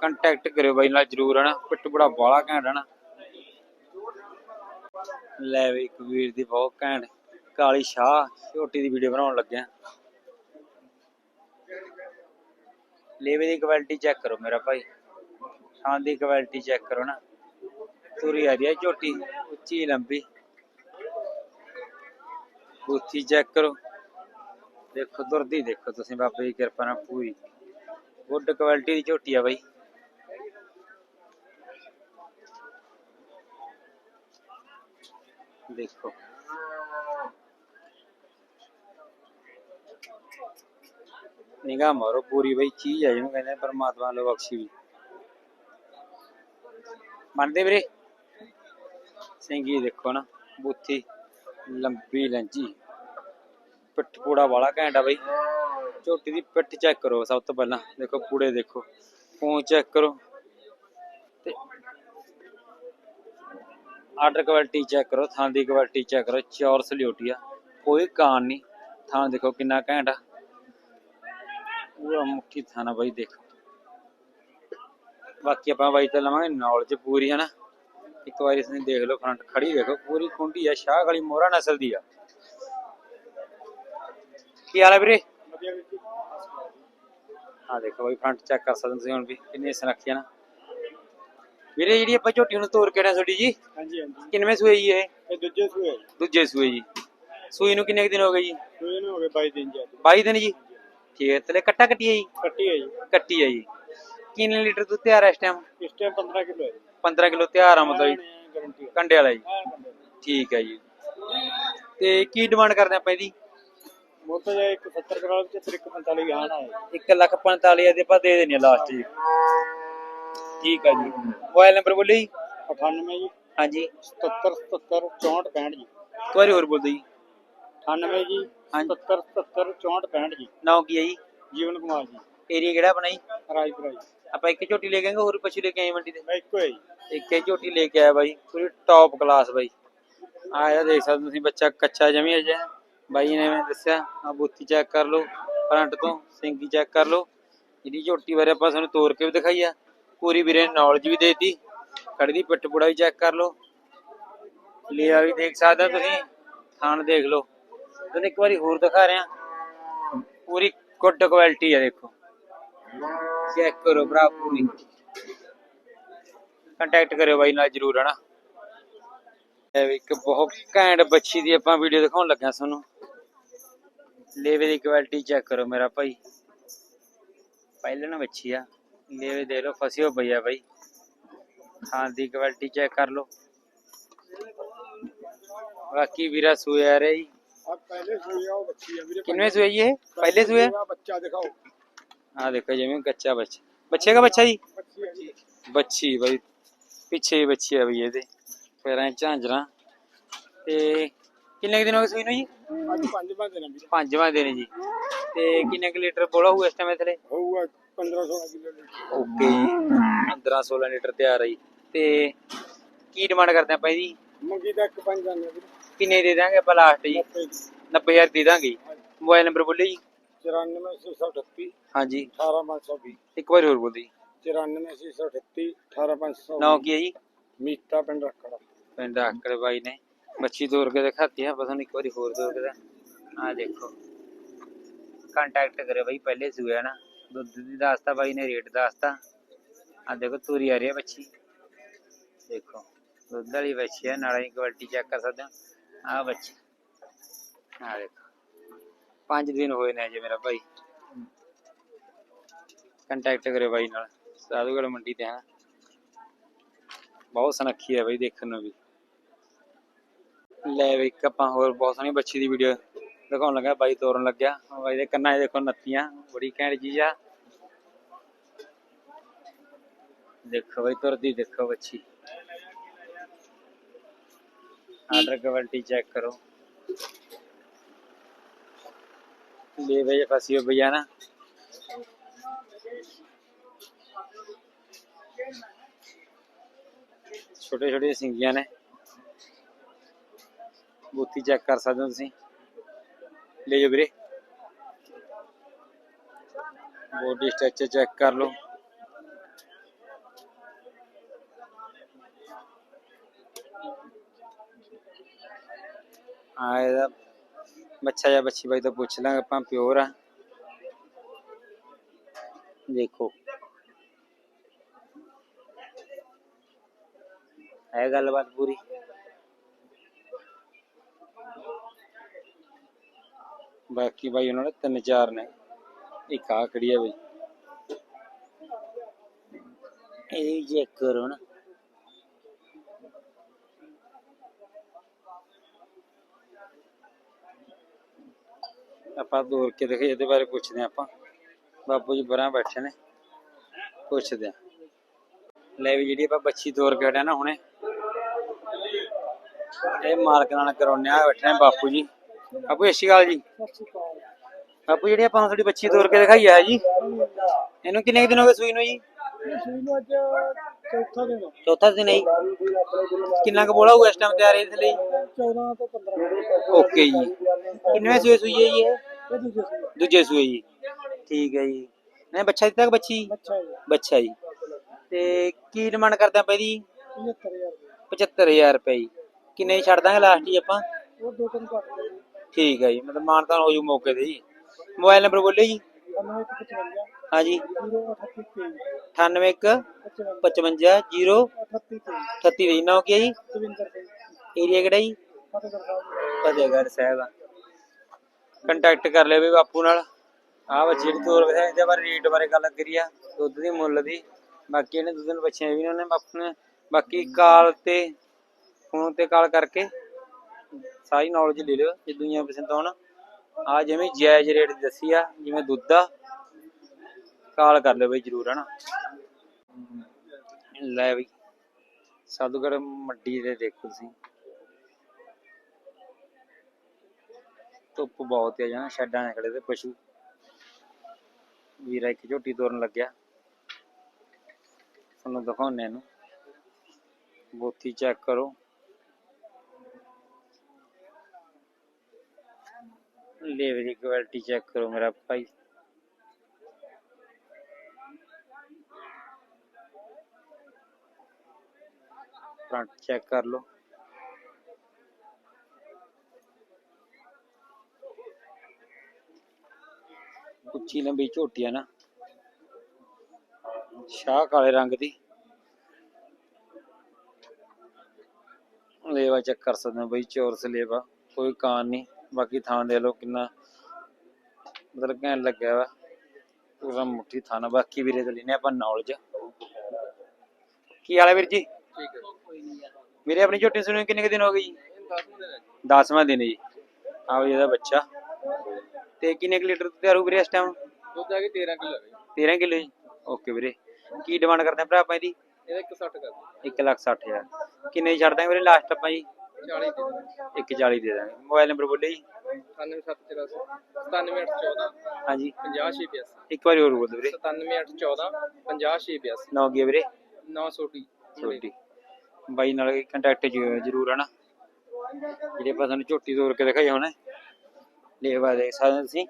ਕੰਟੈਕਟ ਕਰਿਓ ਬਾਈ ਨਾਲ ਜਰੂਰ ਹਨਾ। ਪਿੱਟ ਬੜਾ ਬਾਲਾ ਘੈਂਟ ਹਨਾ। ਲੈ ਵੀ ਇੱਕ ਵੀਰ ਦੀ ਬਹੁਤ ਘੈਂਟ। ਕਾਲੀ ਸ਼ਾਹ ਝੋਟੀ ਦੀ ਵੀਡੀਓ ਬਣਾਉਣ ਲੱਗਿਆ ਲੇਵੇ ਦੀ ਕੁਆਲਿਟੀ ਚੈੱਕ ਕਰੋ ਮੇਰਾ ਭਾਈ। ਥਾਂ ਦੀ ਕੁਆਲਿਟੀ ਚੈੱਕ ਕਰੋ ਨਾ। ਤੁਰੀ ਆ ਰਹੀ ਹੈ ਝੋਟੀ, ਉੱਚੀ ਲੰਬੀ। ਬੂਥੀ ਚੈੱਕ ਕਰੋ। ਦੇਖੋ, ਦੁਰਦੀ ਦੇਖੋ ਤੁਸੀਂ ਬਾਬੇ ਦੀ ਕਿਰਪਾ ਨਾਲ ਪੂਰੀ। ਗੁੱਡ ਕੁਆਲਿਟੀ ਦੀ ਝੋਟੀ ਆ ਬਾਈ। ਦੇਖੋ। ਨਿਗਾਹ ਮਾਰੋ, ਪੂਰੀ ਬਈ ਚੀਜ਼ ਹੈ ਜਿਹਨੂੰ ਕਹਿੰਦੇ ਪਰਮਾਤਮਾ ਲੋ ਬਖਸ਼ੀ ਵੀ ਮੰਨਦੇ ਵੀਰੇ? ਸਿੰਗੀ ਦੇਖੋ ਨਾ, ਬੁੱਥੀ ਲੰਬੀ ਲੰਜੀ ਪਿੱਠ ਪੂੜਾ ਵਾਲਾ ਘੈਂਟ ਬਈ। ਝੋਟੀ ਦੀ ਪਿੱਠ ਚੈੱਕ ਕਰੋ ਸਭ ਤੋਂ ਪਹਿਲਾਂ। ਦੇਖੋ ਪੂੜੇ ਦੇਖੋ ਪੂੰਛ ਚੈੱਕ ਕਰੋ। ਤੇ ਆਰਡਰ ਕੁਆਲਿਟੀ ਚੈੱਕ ਕਰੋ, ਥਾਂ ਦੀ ਕੁਆਲਿਟੀ ਚੈੱਕ ਕਰੋ ਚੌਰਸ ਲਿਓਟੀ ਕੋਈ ਕਾਨ ਨਹੀਂ ਥਾਂ ਦੇਖੋ ਕਿੰਨਾ ਘੈਂਟ ਪੂਰਾ ਥਾਂ ਆ ਬਾਈ ਦੇਖੋ। ਬਾਕੀ ਆਪਾਂ ਬਾਈ ਤੋਂ ਲਵਾਂਗੇ ਨੌਲੇਜ ਪੂਰੀ ਹੈ ਨਾ ਇੱਕ ਵਾਰੀ ਤੁਸੀਂ ਦੇਖ ਲਓ ਫਰੰਟ ਖੜੀ ਦੇਖੋ ਪੂਰੀ ਖੁੰਡੀ ਆ ਸ਼ਾਹ ਵਾਲੀ ਮੋਹਰਾ ਨਸਲ ਦੀ ਆ। ਕੀ ਹਾਲ ਹੈ ਵੀਰੇ? ਆ ਦੇਖੋ ਬਾਈ ਫਰੰਟ ਚੈੱਕ ਕਰ ਸਕਦੇ ਹੋ ਤੁਸੀਂ ਹੁਣ ਵੀ ਕਿੰਨੀ ਸੁਨੱਖੀ ਆ ਨਾ। ਵੀਰੇ ਜਿਹੜੀ ਆਪਾਂ ਝੋਟੀ ਨੂੰ ਤੋਰ ਕੇ ਨਾ ਤੁਹਾਡੀ ਜੀ ਹਾਂਜੀ ਹਾਂਜੀ। ਕਿੰਨਵੇਂ ਸੂਏ ਜੀ ਇਹ? ਇਹ ਦੂਜੇ ਸੂਏ ਦੂਜੇ ਸੂਏ ਜੀ। ਸੂਈ ਨੂੰ ਕਿੰਨੇ ਦਿਨ ਹੋ ਗਏ ਜੀ? ਸੂਏ ਨੂੰ ਹੋ ਗਏ 22 ਦਿਨ ਜੀ 22 ਦਿਨ ਜੀ? ਠੀਕ ਹੈ ਤਲੇ ਕੱਟਾ ਕੱਟੀ ਹੈ ਜੀ? ਕੱਟੀ ਹੈ ਜੀ। ਕੱਟੀ ਹੈ ਜੀ। ਕਿੰਨੇ ਲੀਟਰ ਦੁੱਧ ਤਿਆਰ ਹੈ ਇਸ ਟਾਈਮ ਇਸ ਟਾਈਮ 15 ਕਿਲੋ ਹੈ ਜੀ। 15 ਕਿਲੋ ਤਿਆਰ ਆ ਮਤਲਬ ਜੀ। ਕੰਡੇ ਵਾਲਾ ਜੀ। ਠੀਕ ਹੈ ਜੀ। ਤੇ ਕੀ ਡਿਮਾਂਡ ਕਰਦੇ ਆਪਾਂ ਇਹਦੀ? ਮੋਟਾ ਜਿਹਾ ਇੱਕ 70 ਕਰਾਲ ਤੇ ਫਿਰ ਇੱਕ 45 ਗਾਣਾ ਹੈ 1 ਲੱਖ 45 ਦੇ ਆਪਾਂ ਦੇ ਦੇਣੀ ਲਾਸਟ ਜੀ। ਠੀਕ ਹੈ ਜੀ। ਮੋਬਾਈਲ ਨੰਬਰ ਬੋਲੇ? ਜੀ 98 ਜੀ। ਹਾਂਜੀ। 77 77 64 65 ਜੀ। ਇੱਕ ਵਾਰੀ ਹੋਰ ਬੋਲ ਦਿਓ ਜੀ। 98 ਜੀ। ਹਾਂਜੀ। 77 77 64 65 ਜੀ। ਨਾਮ ਕੀ ਹੈ ਜੀ? ਜੀਵਨ ਕੁਮਾਰ ਜੀ। ਏਰੀਆ ਕਿਹੜਾ ਆਪਣਾ ਜੀ? ਰਾਜਪੁਰਾ ਜੀ। ਆਪਾਂ ਇੱਕ ਝੋਟੀ ਲੈ ਕੇ ਆਏਗੇ ਹੋਰ ਪਸ਼ੂ ਲੈ ਕੇ ਆਏ ਮੰਡੀ ਦੇ ਮੈਂ ਇੱਕੋ ਹੈ ਜੀ। ਇੱਕ ਹੀ ਝੋਟੀ ਲੈ ਕੇ ਆਇਆ ਬਾਈ ਪੂਰੀ ਟੌਪ ਕਲਾਸ ਬਾਈ। ਆ ਇਹਦਾ ਦੇਖ ਸਕਦੇ ਤੁਸੀਂ ਬੱਚਾ ਕੱਚਾ ਜਮੀ ਅਜੇ। ਬਾਈ ਨੇ ਮੈਨੂੰ ਦੱਸਿਆ ਆ ਬੂਥੀ ਚੈੱਕ ਕਰ ਲਓ ਫਰੰਟ ਤੋਂ ਸਿੰਗੀ ਚੈੱਕ ਕਰ ਲਓ। ਇਹਦੀ ਝੋਟੀ ਬਾਰੇ ਆਪਾਂ ਤੁਹਾਨੂੰ ਤੋੜ ਕੇ ਵੀ ਦਿਖਾਈ ਆ। ਪੂਰੀ ਵੀਰੇ ਨੌਲੇਜ ਵੀ ਦੇਤੀ। ਖੜੀ ਦੀ ਪਿੱਠ ਪੁੜਾ ਵੀ ਚੈੱਕ ਕਰ ਲਓ। ਲਿਆ ਵੀ ਦੇਖ ਸਕਦੇ ਹੋ ਤੁਸੀਂ। ਥਾਣ ਦੇਖ ਲਓ। ਤੁਹਾਨੂੰ ਇੱਕ ਵਾਰੀ ਹੋਰ ਦਿਖਾ ਰਿਹਾ। ਪੂਰੀ ਗੁੱਡ ਕੁਆਲਿਟੀ ਆ, ਦੇਖੋ। ਚੈੱਕ ਕਰੋ ਭਰਾ, ਪੂਰੀ। ਕੰਟੈਕਟ ਕਰਿਓ ਬਾਈ, ਨਾਲ ਜਰੂਰ ਹਨਾ ਇਹ ਵੀ ਇੱਕ ਬਹੁਤ ਘੈਂਟ ਬੱਚੀ ਦੀ ਆਪਾਂ ਵੀਡੀਓ ਦਿਖਾਉਣ ਲੱਗਿਆ ਤੁਹਾਨੂੰ। ਲੇਵੇ ਦੀ ਕੁਆਲਿਟੀ ਚੈੱਕ ਕਰੋ ਮੇਰਾ ਭਾਈ। ਪਹਿਲਾਂ ਨਾ ਬੱਚੀ ਆ। ਲੇਵੇ ਦੇ ਲਓ ਫਸੀ ਹੋ ਪਈ ਆ ਬਾਈ। ਖਾਂ ਦੀ ਕੁਆਲਿਟੀ ਚੈੱਕ ਕਰ ਲੋ ਬਾਕੀ ਵੀਰਾ ਸੂਏ ਆ ਰਿਹਾ ਜੀ ਆ ਪਹਿਲੇ ਸੂਏ ਆ ਉਹ ਬੱਚੀ ਆ ਵੀਰੇ ਕਿੰਨੇ ਸੂਏ ਜੀ ਇਹ? ਪਹਿਲੇ ਸੂਏ? ਆ ਬੱਚਾ ਦਿਖਾਓ। ਆ ਦੇਖੋ ਜਿਵੇਂ ਕੱਚਾ ਬੱਚਾ। ਬੱਚੇ ਦਾ ਬੱਚਾ ਜੀ? ਬੱਚੀ ਆ ਜੀ। ਬੱਚੀ ਬਈ ਪਿੱਛੇ ਹੀ ਬੱਚੀ ਆ ਬਈ ਇਹਦੇ। ਪੈਰਾਂ 'ਚ ਝਾਂਜਰਾਂ। ਤੇ ਕਿੰਨੇ ਦਿਨ ਹੋ ਗਏ ਸੂਈ ਨੂੰ ਜੀ? ਅੱਜ ਪੰਜਵਾਂ ਦਿਨ ਆ ਵੀਰੇ। ਪੰਜਵਾਂ ਦਿਨ ਜੀ। ਤੇ ਕਿੰਨੇ ਕੁ ਲੀਟਰ ਬੋਲਾ ਹੋਊ ਇਸ ਟਾਈਮ ਇਥੇ? ਹੋਊਗਾ 1500 ਕਿਲੋ ਲੀਟਰ। ਓਕੇ 15 16 ਲੀਟਰ ਤਿਆਰ ਜੀ। ਤੇ ਕੀ ਡਿਮਾਂਡ ਕਰਦੇ ਆਪਾਂ ਇਹਦੀ ਮੰਗੀ ਦਾ ਇੱਕ ਪੰਜ ਜਾਂਦੇ ਵੀਰੇ। ਕਿੰਨੇ ਦੇ ਦਾਂਗੇ ਆਪਾਂ ਲਾਸਟ ਜੀ? 90 90000 ਦੇ ਦਾਂਗੇ। ਮੋਬਾਈਲ ਨੰਬਰ ਬੋਲੇ ਜੀ? 94638 ਹਾਂਜੀ। 18520 ਇੱਕ ਵਾਰੀ ਹੋਰ ਬੋਲ ਜੀ। 94638 18520 ਨਾਮ ਕੀ ਹੈ ਜੀ? ਮੀਤਾ ਪਿੰਡ ਰੱਖੜਾ। ਪਿੰਡ ਆਕੜ ਬਾਈ ਨੇ। ਮੱਛੀ ਤੋੜ ਕੇ ਦਿਖਾਤੀ ਆ ਪਤਾ ਨਹੀਂ ਇੱਕ ਵਾਰੀ ਹੋਰ ਤੋੜ ਕੇ ਆ ਦੇਖੋ। ਕੰਟੈਕਟ ਕਰੇ ਬਾਈ ਪਹਿਲੇ ਸੂਆ ਨਾ। ਦੁੱਧ ਦੀ ਦੱਸਤਾ ਬਾਈ ਨੇ ਰੇਟ ਦੱਸਤਾ। ਆ ਦੇਖੋ ਤੂਰੀ ਆ ਰਹੀ ਹੈ ਬੱਚੀ ਦੇਖੋ ਦੁੱਧ ਵਾਲੀ ਬੱਚੀ ਹੈ ਨਾਲੇ ਕੁਆਲਿਟੀ ਚੈੱਕ ਕਰ ਸਕਦੇ ਹੋ ਆ ਬੱਚੀ। ਆ ਦੇਖੋ। ਪੰਜ ਦਿਨ ਹੋਏ ਨੇ ਜੇ ਮੇਰਾ ਭਾਈ। ਕੰਟੈਕਟ ਕਰੇ ਬਾਈ ਨਾਲ। ਸਾਧੂਗੜ ਮੰਡੀ ਤੇ ਹੈ ਬਹੁਤ ਸੁਨੱਖੀ ਹੈ ਬਈ ਦੇਖਣ ਨੂੰ ਵੀ। ਲੈ ਵੀ ਆਪਾਂ ਹੋਰ ਬਹੁਤ ਸੋਹਣੀ ਬੱਚੀ ਦੀ ਵੀਡੀਓ ਦਿਖਾਉਣ ਲੱਗਾ। ਬਾਈ ਤੋਰਨ ਲੱਗਿਆ। ਬਾਈ ਦੇ ਕੰਨਾਂ 'ਚ ਦੇਖੋ ਨੱਤੀਆਂ। ਬੜੀ ਘੈਂਟ ਚੀਜ਼ ਆ। ਦੇਖੋ ਬਾਈ, ਤੁਰਦੀ ਦੇਖੋ ਬੱਚੀ। ਆਰਡਰ ਕੁਆਲਿਟੀ ਚੈੱਕ ਕਰੋ ਲੈ ਬਈ ਫਸੀ ਹੋ ਭਈਆ ਨਾ ਛੋਟੇ ਛੋਟੇ ਸਿੰਗੀਆਂ ਨੇ ਬੂਥੀ ਚੈੱਕ ਕਰ ਸਕਦੇ ਹੋ ਤੁਸੀਂ ਲੈ ਜਾਓ ਵੀਰੇ ਬੋਡੀ ਸਟਰਕਚਰ ਚੈੱਕ ਕਰ ਲਓ ਆ ਇਹਦਾ ਬੱਚਾ ਜਾਂ ਬੱਚੀ ਬਾਈ ਤੋਂ ਪੁੱਛ ਲਾਂਗੇ, ਆਪਾਂ ਪਿਓਰ ਆ। ਦੇਖੋ। ਹੈ ਗੱਲਬਾਤ ਪੂਰੀ। ਬਾਕੀ ਬਾਈ ਉਹਨਾਂ ਨੇ ਤਿੰਨ ਚਾਰ ਨੇ। ਇੱਕ ਆ ਖੜੀ ਆ ਬਈ। ਇਹ ਚੈੱਕ ਕਰੋ ਨਾ। ਆਪਾਂ ਦੂਰ ਕੇ ਦੇਖੇ ਇਹਦੇ ਬਾਰੇ ਪੁੱਛਦੇ ਹਾਂ ਆਪਾਂ। ਬਾਪੂ ਜੀ ਬਰਾਂ ਬੈਠੇ ਨੇ। ਪੁੱਛਦੇ ਆ ਲੈ ਵੀ ਜਿਹੜੀ ਆਪਾਂ ਬੱਚੀ ਤੋਰ ਕੇ ਹਟਿਆ ਨਾ ਹੁਣੇ। ਇਹ ਮਾਲਕ ਨਾਲ ਕਰਾਉਣੇ ਆ ਬੈਠੇ ਨੇ ਬਾਪੂ ਜੀ। ਬਾਪੂ, ਸਤਿ ਸ਼੍ਰੀ ਅਕਾਲ ਜੀ। ਬਾਪੂ, ਜਿਹੜੀ ਆਪਾਂ ਨੂੰ ਤੁਹਾਡੀ ਬੱਚੀ ਤੋਰ ਕੇ ਦਿਖਾਈ ਆ ਜੀ। ਇਹਨੂੰ ਕਿੰਨੇ ਕੁ ਦਿਨ ਹੋ ਗਏ ਸੂਈ ਨੂੰ ਜੀ? ਚੌਥਾ ਦਿਨ। ਚੌਥਾ ਦਿਨ ਹੈ ਜੀ। ਕਿੰਨਾ ਕੁ ਬੋਲਾ ਹੋਊਗਾ ਇਸ ਟਾਈਮ ਤਿਆਰ ਇਹਦੇ ਲਈ? 14 ਤੋਂ 15 ਓਕੇ ਜੀ। ਕਿੰਨਵੇਂ ਸੂਏ ਸੂਈ ਹੈ ਜੀ ਇਹ? ਇਹ ਦੂਜੇ ਸੀ ਦੂਜੇ ਸੂਏ ਜੀ। ਠੀਕ ਹੈ ਜੀ। ਨੇ ਬੱਚਾ ਦਿੱਤਾ ਕਿ ਬੱਚੀ? ਬੱਚਾ ਜੀ। ਤੇ ਕੀ ਡਿਮਾਂਡ ਕਰਦੇ ਆਪਾਂ ਇਹਦੀ? 75000 75000 ਰੁਪਏ। ਜੀ। ਕਿੰਨੇ ਦੀ ਛੱਡ ਦਾਂਗੇ ਲਾਸਟ ਜੀ ਆਪਾਂ? ਉਹ ਦੋ ਤਿੰਨ ਘੱਟ। ਗਏ ਠੀਕ ਹੈ ਜੀ। ਮਤਲਬ ਮਾਨਤਾਨ ਹੋ ਜੂ ਮੌਕੇ ਤੇ ਜੀ। ਮੋਬਾਈਲ ਨੰਬਰ ਬੋਲੇ ਜੀ। 9155 ਹਾਂਜੀ। 98 55 0 38 38 ਨਾਮ ਕੀ ਹੈ ਜੀ? ਏਰੀਆ ਕਿਹੜਾ ਜੀ? ਫਤਿਹਗੜ੍ਹ ਸਾਹਿਬ ਕੰਟੈਕਟ ਕਰ ਲਿਓ ਵੀ ਬਾਪੂ ਨਾਲ। ਆਹ ਬੱਚੀ ਜਿਹੜੀ ਤੋਰ ਵਿਖਾਈ, ਇਹਦੇ ਬਾਰੇ ਰੇਟ ਬਾਰੇ ਗੱਲ ਕਰੀ ਆ, ਦੁੱਧ ਦੀ ਮੁੱਲ ਦੀ। ਬਾਕੀ ਇਹਨੇ ਦੁੱਧ ਨੂੰ ਬੱਚਿਆਂ ਵੀ ਉਹਨੇ, ਬਾਪੂ ਨੇ। ਬਾਕੀ ਕਾਲ ਤੇ ਫੋਨ ਤੇ ਕਾਲ ਕਰਕੇ ਸਾਰੀ ਨੌਲੇਜ ਲੈ ਲਿਓ, ਜੇ ਦੁਨੀਆ ਪਸੰਦ ਆਉਣ। ਆ ਜਿਵੇਂ ਜਾਇਜ਼ ਰੇਟ ਦੱਸੀ ਆ, ਜਿਵੇਂ ਦੁੱਧ ਦਾ ਕਾਲ ਕਰ ਲਿਓ ਬਈ ਜਰੂਰ, ਹਨਾ। ਲੈ ਬਈ ਸਾਧੂਗੜ ਮੰਡੀ ਦੇ ਦੇਖੋ ਤੁਸੀਂ। ਧੁੱਪ ਬਹੁਤ ਹੈ ਜਾਂ ਸ਼ੈੱਡਾਂ ਨਿਕਲੇ ਤੇ ਪਸ਼ੂ। ਵੀਰਾ ਇੱਕ ਝੋਟੀ ਤੋਰਨ ਲੱਗਿਆ। ਤੁਹਾਨੂੰ ਦਿਖਾਉਣੇ ਨੂੰ ਬੋਤੀ ਚੈੱਕ ਕਰੋ। ਲੇਵੇ ਦੀ ਕੁਆਲਿਟੀ ਚੈੱਕ ਕਰੋ ਮੇਰਾ ਭਾਈ ਫਰੰਟ ਚੈੱਕ ਕਰ ਲਓ ਉੱਚੀ ਲੰਬੀ ਝੋਟੀ ਆ ਨਾ। ਸ਼ਾਹ ਕਾਲੇ ਰੰਗ ਦੀ। ਲੇਵਾ ਚੈੱਕ ਕਰ ਸਕਦੇ ਹੋ ਬਈ ਚੌਰਸ ਲੇਵਾ ਕੋਈ ਕਾਨ ਨਹੀਂ। ਬਾਕੀ ਥਾਂ ਦੇ ਲੋ ਕਿੰਨਾ ਮਤਲਬ ਕਹਿਣ ਲੱਗਿਆ ਵਾ ਪੂਰਾ ਮੁੱਠੀ ਥਾਂ ਆ। ਬਾਕੀ ਵੀਰੇ ਤੋਂ ਲੈਨੇ ਆਪਾਂ ਨੌਲੇਜ ਕੀ ਹਾਲ ਹੈ ਵੀਰ ਜੀ? ਠੀਕ ਹੈ। ਵੀਰੇ ਆਪਣੀ ਝੋਟੀ ਸੁਣੀ ਕਿੰਨੇ ਦਿਨ ਹੋ ਗਏ ਜੀ? 10 ਦਿਨ 10ਵਾਂ ਦਿਨ ਜੀ। ਆਹ ਇਹਦਾ ਬੱਚਾ। ਤੇ ਕਿੰਨੇ ਕੁ ਲੀਟਰ ਤਿਆਰ ਹੋ ਵੀਰੇ ਇਸ ਟਾਈਮ ਦੁੱਧ ਆ ਕੇ 13 ਕਿਲੋ ਹੈ 13 ਕਿਲੋ ਜੀ। ਓਕੇ ਵੀਰੇ। ਕੀ ਡਿਮਾਂਡ ਕਰਦੇ ਆ ਭਰਾ ਆਪਾਂ ਇਹਦੀ? ਇਹਦਾ 160 ਕਰ 1 ਲੱਖ 60 ਹਜ਼ਾਰ। ਕਿੰਨੇ ਛੱਡ ਦਾਂਗੇ ਵੀਰੇ ਲਾਸਟ ਆਪਾਂ ਜੀ? 40 ਦੇ 140 ਦੇ ਦਾਂਗੇ। ਮੋਬਾਈਲ ਨੰਬਰ ਬੋਲੇ ਜੀ। 97784 97814 ਹਾਂਜੀ। 50682 ਇੱਕ ਵਾਰੀ ਹੋਰ ਬੋਲ ਦਿਓ ਵੀਰੇ 97814 50682 ਨੌ ਗਿਆ ਵੀਰੇ? 900 ਛੋਟੀ ਬਾਈ ਨਾਲ ਕੰਟੈਕਟ ਜ਼ਰੂਰ ਹੈ ਨਾ। ਜਿਹੜੇ ਆਪਾਂ ਤੁਹਾਨੂੰ ਝੋਟੀ ਤੋੜ ਕੇ ਦਿਖਾਈ ਹੁਣ। ਲੇਵਾ ਦੇਖ ਸਕਦੇ ਹੋ ਤੁਸੀਂ।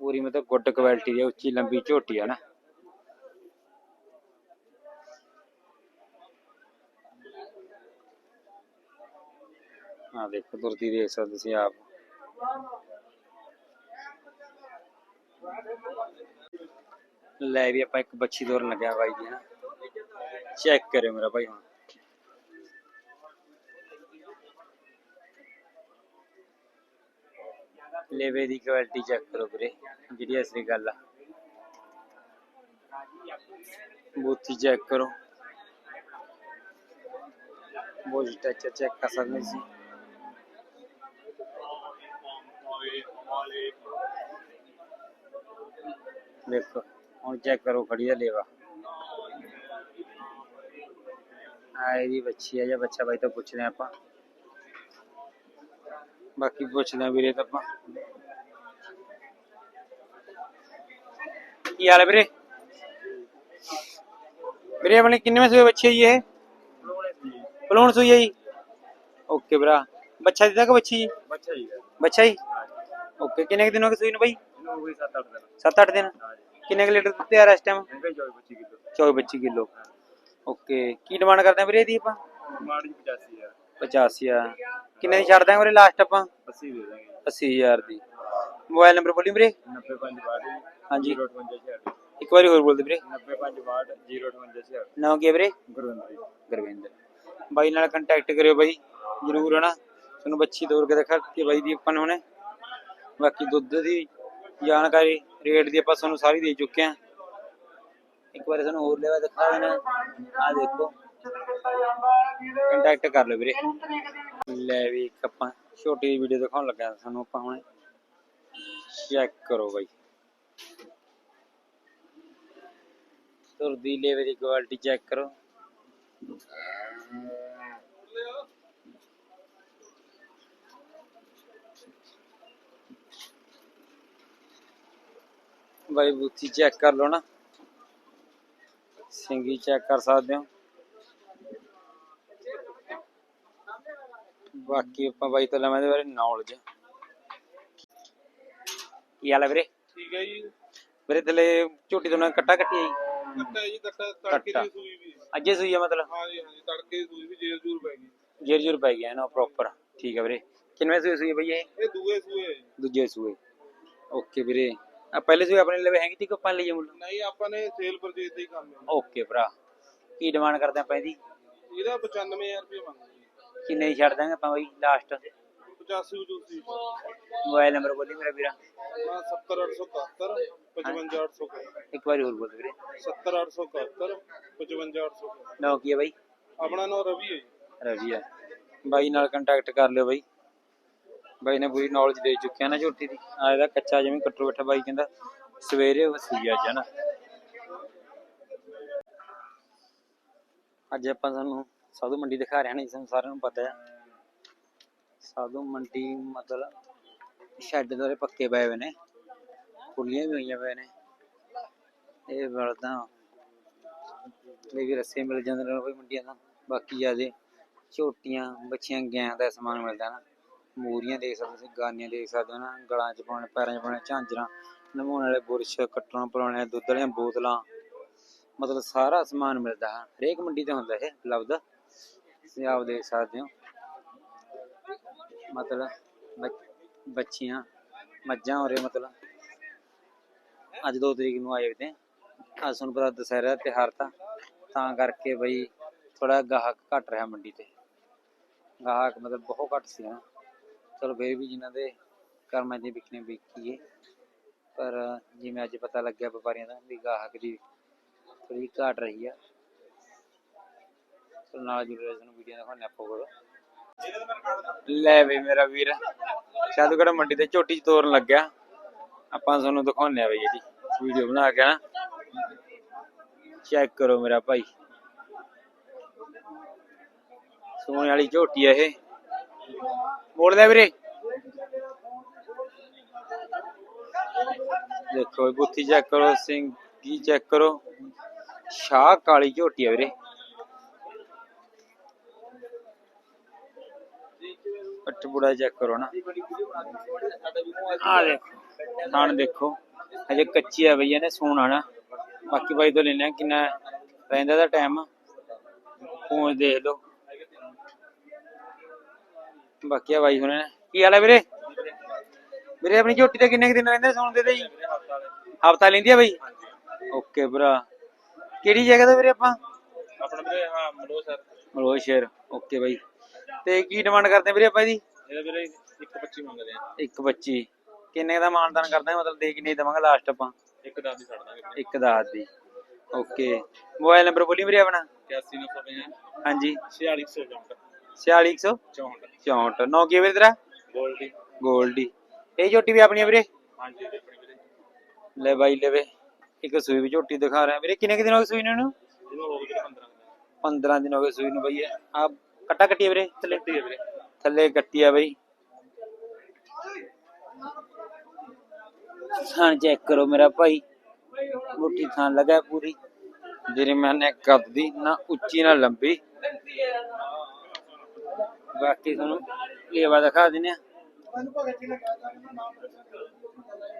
ਪੂਰੀ ਮਤਲਬ ਗੁੱਡ ਕੁਆਲਿਟੀ ਦੀ ਉੱਚੀ ਲੰਬੀ ਝੋਟੀ ਆ ਨਾ। ਦੇਖੋ ਤੁਰਦੀ ਦੇਖ ਸਕਦੇ ਤੁਸੀਂ ਆਪ ਲੈ ਵੀ ਆਪਾਂ ਇੱਕ ਬੱਚੀ ਤੋਰਨ ਲੱਗਿਆ ਬਾਈ ਦੀ ਨਾ ਚੈੱਕ ਕਰਿਓ ਮੇਰਾ ਭਾਈ ਹੁਣ ਲੇਵੇ ਦੀ ਕੁਆਲਿਟੀ ਚੈੱਕ ਕਰੋ ਵੀਰੇ ਜਿਹੜੀ ਅਸਲੀ ਗੱਲ ਆ ਬੂਥੀ ਚੈੱਕ ਕਰੋ ਬੋਝ ਟੈਚਰ ਚੈੱਕ ਕਰ ਸਕਦੇ ਹੋ ਦੇਖੋ ਹੁਣ ਚੈੱਕ ਕਰੋ ਖੜੀ ਦਾ ਲੇਵਾ ਆ ਇਹਦੀ ਬੱਚੀ ਆ ਜਾਂ ਬੱਚਾ ਬਾਈ ਤੋਂ ਪੁੱਛਦੇ ਹਾਂ ਆਪਾਂ ਬਾਕੀ ਪੁੱਛਦੇ ਹਾਂ ਵੀਰੇ ਤੋਂ ਆਪਾਂ ਕੀ ਹਾਲ ਹੈ ਵੀਰੇ ਵੀਰੇ ਆਪਣੇ ਕਿੰਨੇ ਸੂਏ ਬੱਚੇ ਆ ਜੀ ਇਹ ਪਲੂਣ ਸੂਈ ਹੈ ਜੀ ਓਕੇ ਵੀਰਾ ਬੱਚਾ ਦਿੱਤਾ ਕਿ ਬੱਚੀ ਜੀ ਬੱਚਾ ਹੀ ਹੈ ਬੱਚਾ ਜੀ ਓਕੇ ਕਿੰਨੇ ਕੁ ਦਿਨ ਹੋ ਗਏ ਸੂਈ ਨੂੰ ਬਾਈ? ਇਹਨੂੰ ਹੋ ਗਈ 7-8 ਦਿਨ। 7-8 ਦਿਨ? ਕਿੰਨੇ ਕੁ ਲੀਟਰ ਦਿੱਤੇ ਆ ਇਸ ਟਾਈਮ ਇਹਨੂੰ 24 25 ਕਿਲੋ। 24 25 ਕਿਲੋ। ਓਕੇ ਕੀ ਡਿਮਾਂਡ ਕਰਦੇ ਆ ਵੀਰੇ ਇਹਦੀ ਆਪਾਂ? ਮਾੜੀ 85 ਆ 85 ਆ ਕਿੰਨੇ ਦੀ ਛੱਡ ਦਾਂਗੇ ਵੀਰੇ ਲਾਸਟ ਆਪਾਂ? 80 ਦੇ ਦਾਂਗੇ 80000 ਦੀ। ਮੋਬਾਈਲ ਨੰਬਰ ਬੋਲੀ ਵੀਰੇ? 95 ਬਾੜ ਹਾਂਜੀ। 058 ਇੱਕ ਵਾਰੀ ਹੋਰ ਬੋਲ ਦੇ ਵੀਰੇ। 95 ਬਾੜ 058 ਨਾਮ ਕੀ ਹੈ ਵੀਰੇ? ਗੁਰਵਿੰਦਰ ਜੀ। ਗੁਰਵਿੰਦਰ। ਬਾਈ ਨਾਲ ਕੰਟੈਕਟ ਕਰਿਓ ਬਾਈ ਜਰੂਰ ਹਨਾ। ਤੁਹਾਨੂੰ ਬੱਚੀ ਤੋਰ ਕੇ ਦਿਖਾਤੀ ਬਾਈ ਦੀ ਆਪਾਂ ਨੇ ਹੁਣੇ। ਬਾਕੀ ਦੁੱਧ ਦੀ ਜਾਣਕਾਰੀ ਰੇਟ ਦੀ ਆਪਾਂ ਤੁਹਾਨੂੰ ਸਾਰੀ ਦੇ ਚੁੱਕੇ ਆ ਇੱਕ ਵਾਰੀ ਤੁਹਾਨੂੰ ਹੋਰ ਲੈਵਾ ਦਿਖਾ ਦੇਣਾ। ਆ ਦੇਖੋ। ਕੰਟੈਕਟ ਕਰ ਲਓ ਵੀਰੇ। ਲੈ ਵੀ ਇੱਕ ਆਪਾਂ ਛੋਟੀ ਜਿਹੀ ਵੀਡੀਓ ਦਿਖਾਉਣ ਲੱਗਾ ਤੁਹਾਨੂੰ ਆਪਾਂ ਹੁਣ। ਚੈੱਕ ਕਰੋ ਬਾਈ। ਤੁਰਦੀ ਲੈਵੇ ਦੀ ਕੁਆਲਿਟੀ ਚੈੱਕ ਕਰੋ। ਬਾਈ ਬੂਥੀ ਚੈੱਕ ਕਰ ਲਓ ਨਾ। ਸਿੰਗੀ ਚੈੱਕ ਕਰ ਸਕਦੇ ਹੋ। ਬਾਕੀ ਆਪਾਂ ਬਾਈ ਤੋਂ ਲਵਾਂਗੇ ਬਾਰੇ ਨੌਲੇਜ ਕੀ ਹਾਲ ਹੈ ਵੀਰੇ? ਠੀਕ ਹੈ ਜੀ। ਵੀਰੇ ਥਲੇ ਝੋਟੀ ਤੋਂ ਨਾ ਕੱਟਾ ਕੱਟੀ ਆਈ ਕੱਟਾ ਜੀ ਕੱਟਾ ਤੜਕੇ ਦੀ ਸੂਈ ਵੀ ਅੱਜੇ ਸੂਈ ਆ ਮਤਲਬ? ਹਾਂਜੀ ਹਾਂਜੀ ਤੜਕੇ ਦੀ ਸੂਈ ਵੀ ਜੇਰ ਜੂਰ ਪੈ ਗਈ। ਜੇਰ ਜੁਰ ਪੈ ਗਿਆ ਨਾ ਪ੍ਰੋਪਰ ਠੀਕ ਹੈ ਵੀਰੇ। ਕਿੰਨੇ ਸੂਈ ਸੂਈ ਬਈ ਇਹ? ਇਹ ਦੂਏ ਸੂਏ ਜੀ। ਦੂਜੇ ਸੂਏ। ਓਕੇ ਵੀਰੇ। ਆ ਪਹਿਲੇ ਸੂਏ ਆਪਣੇ ਲਈ ਹੈਗੀ ਤੀ ਕਿ ਆਪਾਂ ਲਈਏ ਮੁੱਲ? ਨਹੀਂ ਆਪਾਂ ਨੇ ਸੇਲ ਪਰਚੇਸ ਦਾ ਹੀ ਕੰਮ ਹੈ ਓਕੇ ਭਰਾ। ਕੀ ਡਿਮਾਂਡ ਕਰਦੇ ਆਪਾਂ ਇਹਦੀ? ਇਹਦਾ 95000 ਰੁਪਏ ਮੰਗਦੇ ਜੀ। ਕਿੰਨੇ ਦੀ ਛੱਡ ਦਾਂਗੇ ਆਪਾਂ ਬਈ ਲਾਸਟ 85 ਉਚੂਸੀ ਮੋਬਾਈਲ ਨੰਬਰ ਬੋਲੀ ਮੇਰਾ ਵੀਰਾ। 70871 55871 ਇੱਕ ਵਾਰੀ ਹੋਰ ਬੋਲ ਵੀਰੇ। 70871 55871 ਨਾਮ ਕੀ ਹੈ ਬਾਈ। ਆਪਣਾ ਨਾਮ ਰਵੀ ਹੈ ਜੀ। ਰਵੀ ਹੈ ਬਾਈ ਨਾਲ ਕੰਟੈਕਟ ਕਰ ਲਿਓ ਬਾਈ। ਬਾਈ ਨੇ ਪੂਰੀ ਨੌਲੇਜ ਦੇ ਚੁੱਕਿਆ ਨਾ ਝੋਟੀ ਦੀ। ਆ ਇਹਦਾ ਕੱਚਾ ਜਿਵੇਂ ਕੱਟੂ ਬੈਠਾ ਬਾਈ ਕਹਿੰਦਾ, ਸਵੇਰੇ ਵਸੀ ਅੱਜ ਨਾ ਅੱਜ ਆਪਾਂ ਤੁਹਾਨੂੰ ਸਾਧੂ ਮੰਡੀ ਦਿਖਾ ਰਹੇ ਹਾਂ ਜਿਸ ਨੂੰ ਸਾਰਿਆਂ ਨੂੰ ਪਤਾ ਹੈ। ਸਾਧੂ ਮੰਡੀ ਮਤਲਬ ਸ਼ੈੱਡ ਦੇ ਪੱਕੇ ਪਏ ਹੋਏ ਨੇ ਕੁੜੀਆਂ ਵੀ ਹੋਈਆਂ ਪਏ ਨੇ। ਇਹ ਬਲਦਾਂ ਲਈ ਵੀ ਰੱਸੇ ਮਿਲ ਜਾਂਦੇ ਨੇ, ਕੋਈ ਮੰਡੀਆਂ ਦਾ। ਬਾਕੀ ਜਿਆਦੇ ਝੋਟੀਆਂ, ਬੱਚੀਆਂ ਗੈਂ ਦਾ ਸਮਾਨ ਮਿਲਦਾ ਨਾ। ਮੂਰੀਆਂ ਦੇਖ ਸਕਦੇ ਤੁਸੀਂ, ਗਾਨੀਆਂ ਦੇਖ ਸਕਦੇ ਹੋ ਨਾ, ਗਲਾਂ 'ਚ ਪਾਉਣੇ, ਪੈਰਾਂ 'ਚ ਪਾਉਣੇ, ਝਾਂਜਰਾਂ, ਨਮਾਉਣ ਵਾਲੇ ਬੁਰਸ਼, ਕੱਟਣ ਪੁਰਾਣੇ ਦੁੱਧ ਵਾਲੀਆਂ ਬੋਤਲਾਂ, ਮਤਲਬ ਸਾਰਾ ਸਮਾਨ ਮਿਲਦਾ ਹੈ, ਹਰੇਕ ਮੰਡੀ ਤੇ ਹੁੰਦਾ ਇਹ ਲੱਭਦਾ ਤੁਸੀਂ ਆਪ ਦੇਖ ਸਕਦੇ ਹੋ। ਮਤਲਬ ਬੱਚੀਆਂ, ਮੱਝਾਂ ਹੋ ਰਹੇ ਮਤਲਬ, ਅੱਜ 2 ਤਰੀਕ ਨੂੰ ਆਏ ਹੋਏ ਤੇ ਅੱਜ ਤੁਹਾਨੂੰ ਪਤਾ ਦੁਸਹਿਰਾ ਦਾ ਤਿਉਹਾਰ ਤਾਂ ਤਾਂ ਕਰਕੇ ਬਈ ਥੋੜਾ ਗਾਹਕ ਘਟ ਰਿਹਾ ਮੰਡੀ ਤੇ। ਗਾਹਕ ਮਤਲਬ ਬਹੁਤ ਘੱਟ ਸੀ ਨਾ। ਚਲੋ ਫਿਰ ਵੀ ਜਿਨ੍ਹਾਂ ਦੇ ਕਰਮਾਂ 'ਚ ਵਿਕਣੇ ਵਿਕੀਏ ਪਰ ਜਿਵੇਂ ਅੱਜ ਪਤਾ ਲੱਗਿਆ ਵਪਾਰੀਆਂ ਦਾ ਵੀ ਗਾਹਕ ਦੀ ਥੋੜੀ ਘਟ ਰਹੀ ਆ। ਚਲੋ ਨਾਲ ਜੁੜੇ ਤੁਹਾਨੂੰ ਵੀਡੀਓ ਦਿਖਾਉਂਦੇ ਆਪਾਂ ਕੋਲ। ਲੈ ਵੀ ਮੇਰਾ ਵੀਰ ਸਾਧੂਗੜ ਮੰਡੀ ਤੇ ਝੋਟੀ ਚ ਤੋਰਨ ਲੱਗਿਆ। ਆਪਾਂ ਤੁਹਾਨੂੰ ਦਿਖਾਉਣੇ ਆ ਬਈ ਇਹਦੀ ਵੀਡੀਓ ਬਣਾ ਕੇ ਨਾ। ਚੈੱਕ ਕਰੋ ਮੇਰਾ ਭਾਈ। ਸੋਨੇ ਵਾਲੀ ਝੋਟੀ ਆ ਇਹ। ਮੋੜਦਾ ਵੀਰੇ। ਦੇਖੋ ਬੁੱਥੀ ਚੈੱਕ ਕਰੋ ਸਿੰਘ ਕੀ ਚੈੱਕ ਕਰੋ। ਸ਼ਾਹ ਕਾਲੀ ਝੋਟੀ ਆ ਵੀਰੇ। ਪੱਟ ਬੁੜਾ ਚੈੱਕ ਕਰੋ ਨਾ। ਆ ਦੇਖੋ। ਨਾਨ ਦੇਖੋ। ਹਜੇ ਕੱਚੀ ਆ ਬਈ ਇਹਨੇ ਸੂਣ ਆਣਾ। ਬਾਕੀ ਬਾਈ ਤੋਂ ਲੈਣਾ ਕਿੰਨਾ ਰਹਿੰਦਾ ਦਾ ਟਾਈਮ ਪਹੁੰਚ ਦੇਖ ਲਓ। ਬਾਕੀ ਆ ਬਾਈ ਹੁਣ ਕੀ ਹਾਲ ਹੈ ਵੀਰੇ? ਵੀਰੇ ਆਪਣੀ ਝੋਟੀ ਤੇ ਕਿੰਨੇ ਕੁ ਦਿਨ ਰਹਿੰਦੇ ਸੌਣ ਦੇ ਤੇ ਜੀ? ਹਫਤਾ ਲੈਂਦੀ ਆ ਬਈ? ਓਕੇ ਭਰਾ। ਕਿਹੜੀ ਜਗ੍ਹਾ ਤੋਂ ਵੀਰੇ ਆਪਾਂ? ਆਪਣਾ ਵੀਰੇ ਹਾਂ ਮਲੋ ਸਰ ਮਲੋਹ ਸ਼ਹਿਰ। Okay bye. ਤੇ ਕੀ ਡਿਮਾਂਡ ਕਰਦੇ ਵੀਰੇ ਆਪਾਂ ਇਹਦੀ? ਇਹਦਾ ਵੀਰੇ 125 ਮੰਗਦੇ ਆ। ਇੱਕ ਬੱਚੀ ਕਿੰਨੇ ਦਾ ਮਾਨਦਾਨ ਕਰਦੇ ਮਤਲਬ ਦੇ ਕਿੰਨੇ ਦਵਾਂਗੇ ਲਾਸਟ ਆਪਾਂ? ਇੱਕ ਦਸ ਦੀ ਛੱਡ ਦਾਂਗੇ ਇੱਕ ਦਸ ਦੀ। ਓਕੇ। ਮੋਬਾਈਲ ਨੰਬਰ ਬੋਲੀ ਵੀਰੇ ਆਪਣਾ? 8150 ਹਾਂਜੀ। 4664 46 64 64 ਨੌ ਕੀ ਆ ਵੀਰੇ ਤੇਰਾ ਗੋਲਡੀ ਗੋਲਡੀ ਇਹ ਝੋਟੀ ਵੀ ਆਪਣੀ ਆ ਵੀਰੇ ਹਾਂਜੀ ਆਪਣੀ ਵੀਰੇ ਲੈ ਬਾਈ ਲਵੇ ਇੱਕ ਸੂਈ ਵੀ ਝੋਟੀ ਦਿਖਾ ਰਿਹਾ ਵੀਰੇ ਕਿੰਨੇ ਕੁ ਦਿਨ ਹੋ ਗਏ ਸੂਈ ਨੂੰ ਇਹਨੂੰ ਇਹਨੂੰ ਹੋ ਗਏ 15 15 ਦਿਨ ਹੋ ਗਏ ਸੂਈ ਨੂੰ ਬਈ ਆ ਕੱਟਾ ਕੱਟੀ ਆ ਵੀਰੇ ਥੱਲੇ ਲੱਤੀ ਹੈ ਵੀਰੇ ਥੱਲੇ ਕੱਟੀ ਆ ਬਈ ਥਾਂ ਚੈੱਕ ਕਰੋ ਮੇਰਾ ਭਾਈ ਮੁੱਠੀ ਥਾਂ ਲਗਾ ਪੂਰੀ ਜਿਹੜੇ ਮੈਨੇ ਕੱਦ ਦੀ ਨਾ ਉੱਚੀ ਨਾ ਲੰਬੀ ਬਾਕੀ ਤੁਹਾਨੂੰ ਲੇਵਾ ਦਿਖਾ ਦਿੰਨੇ ਆ।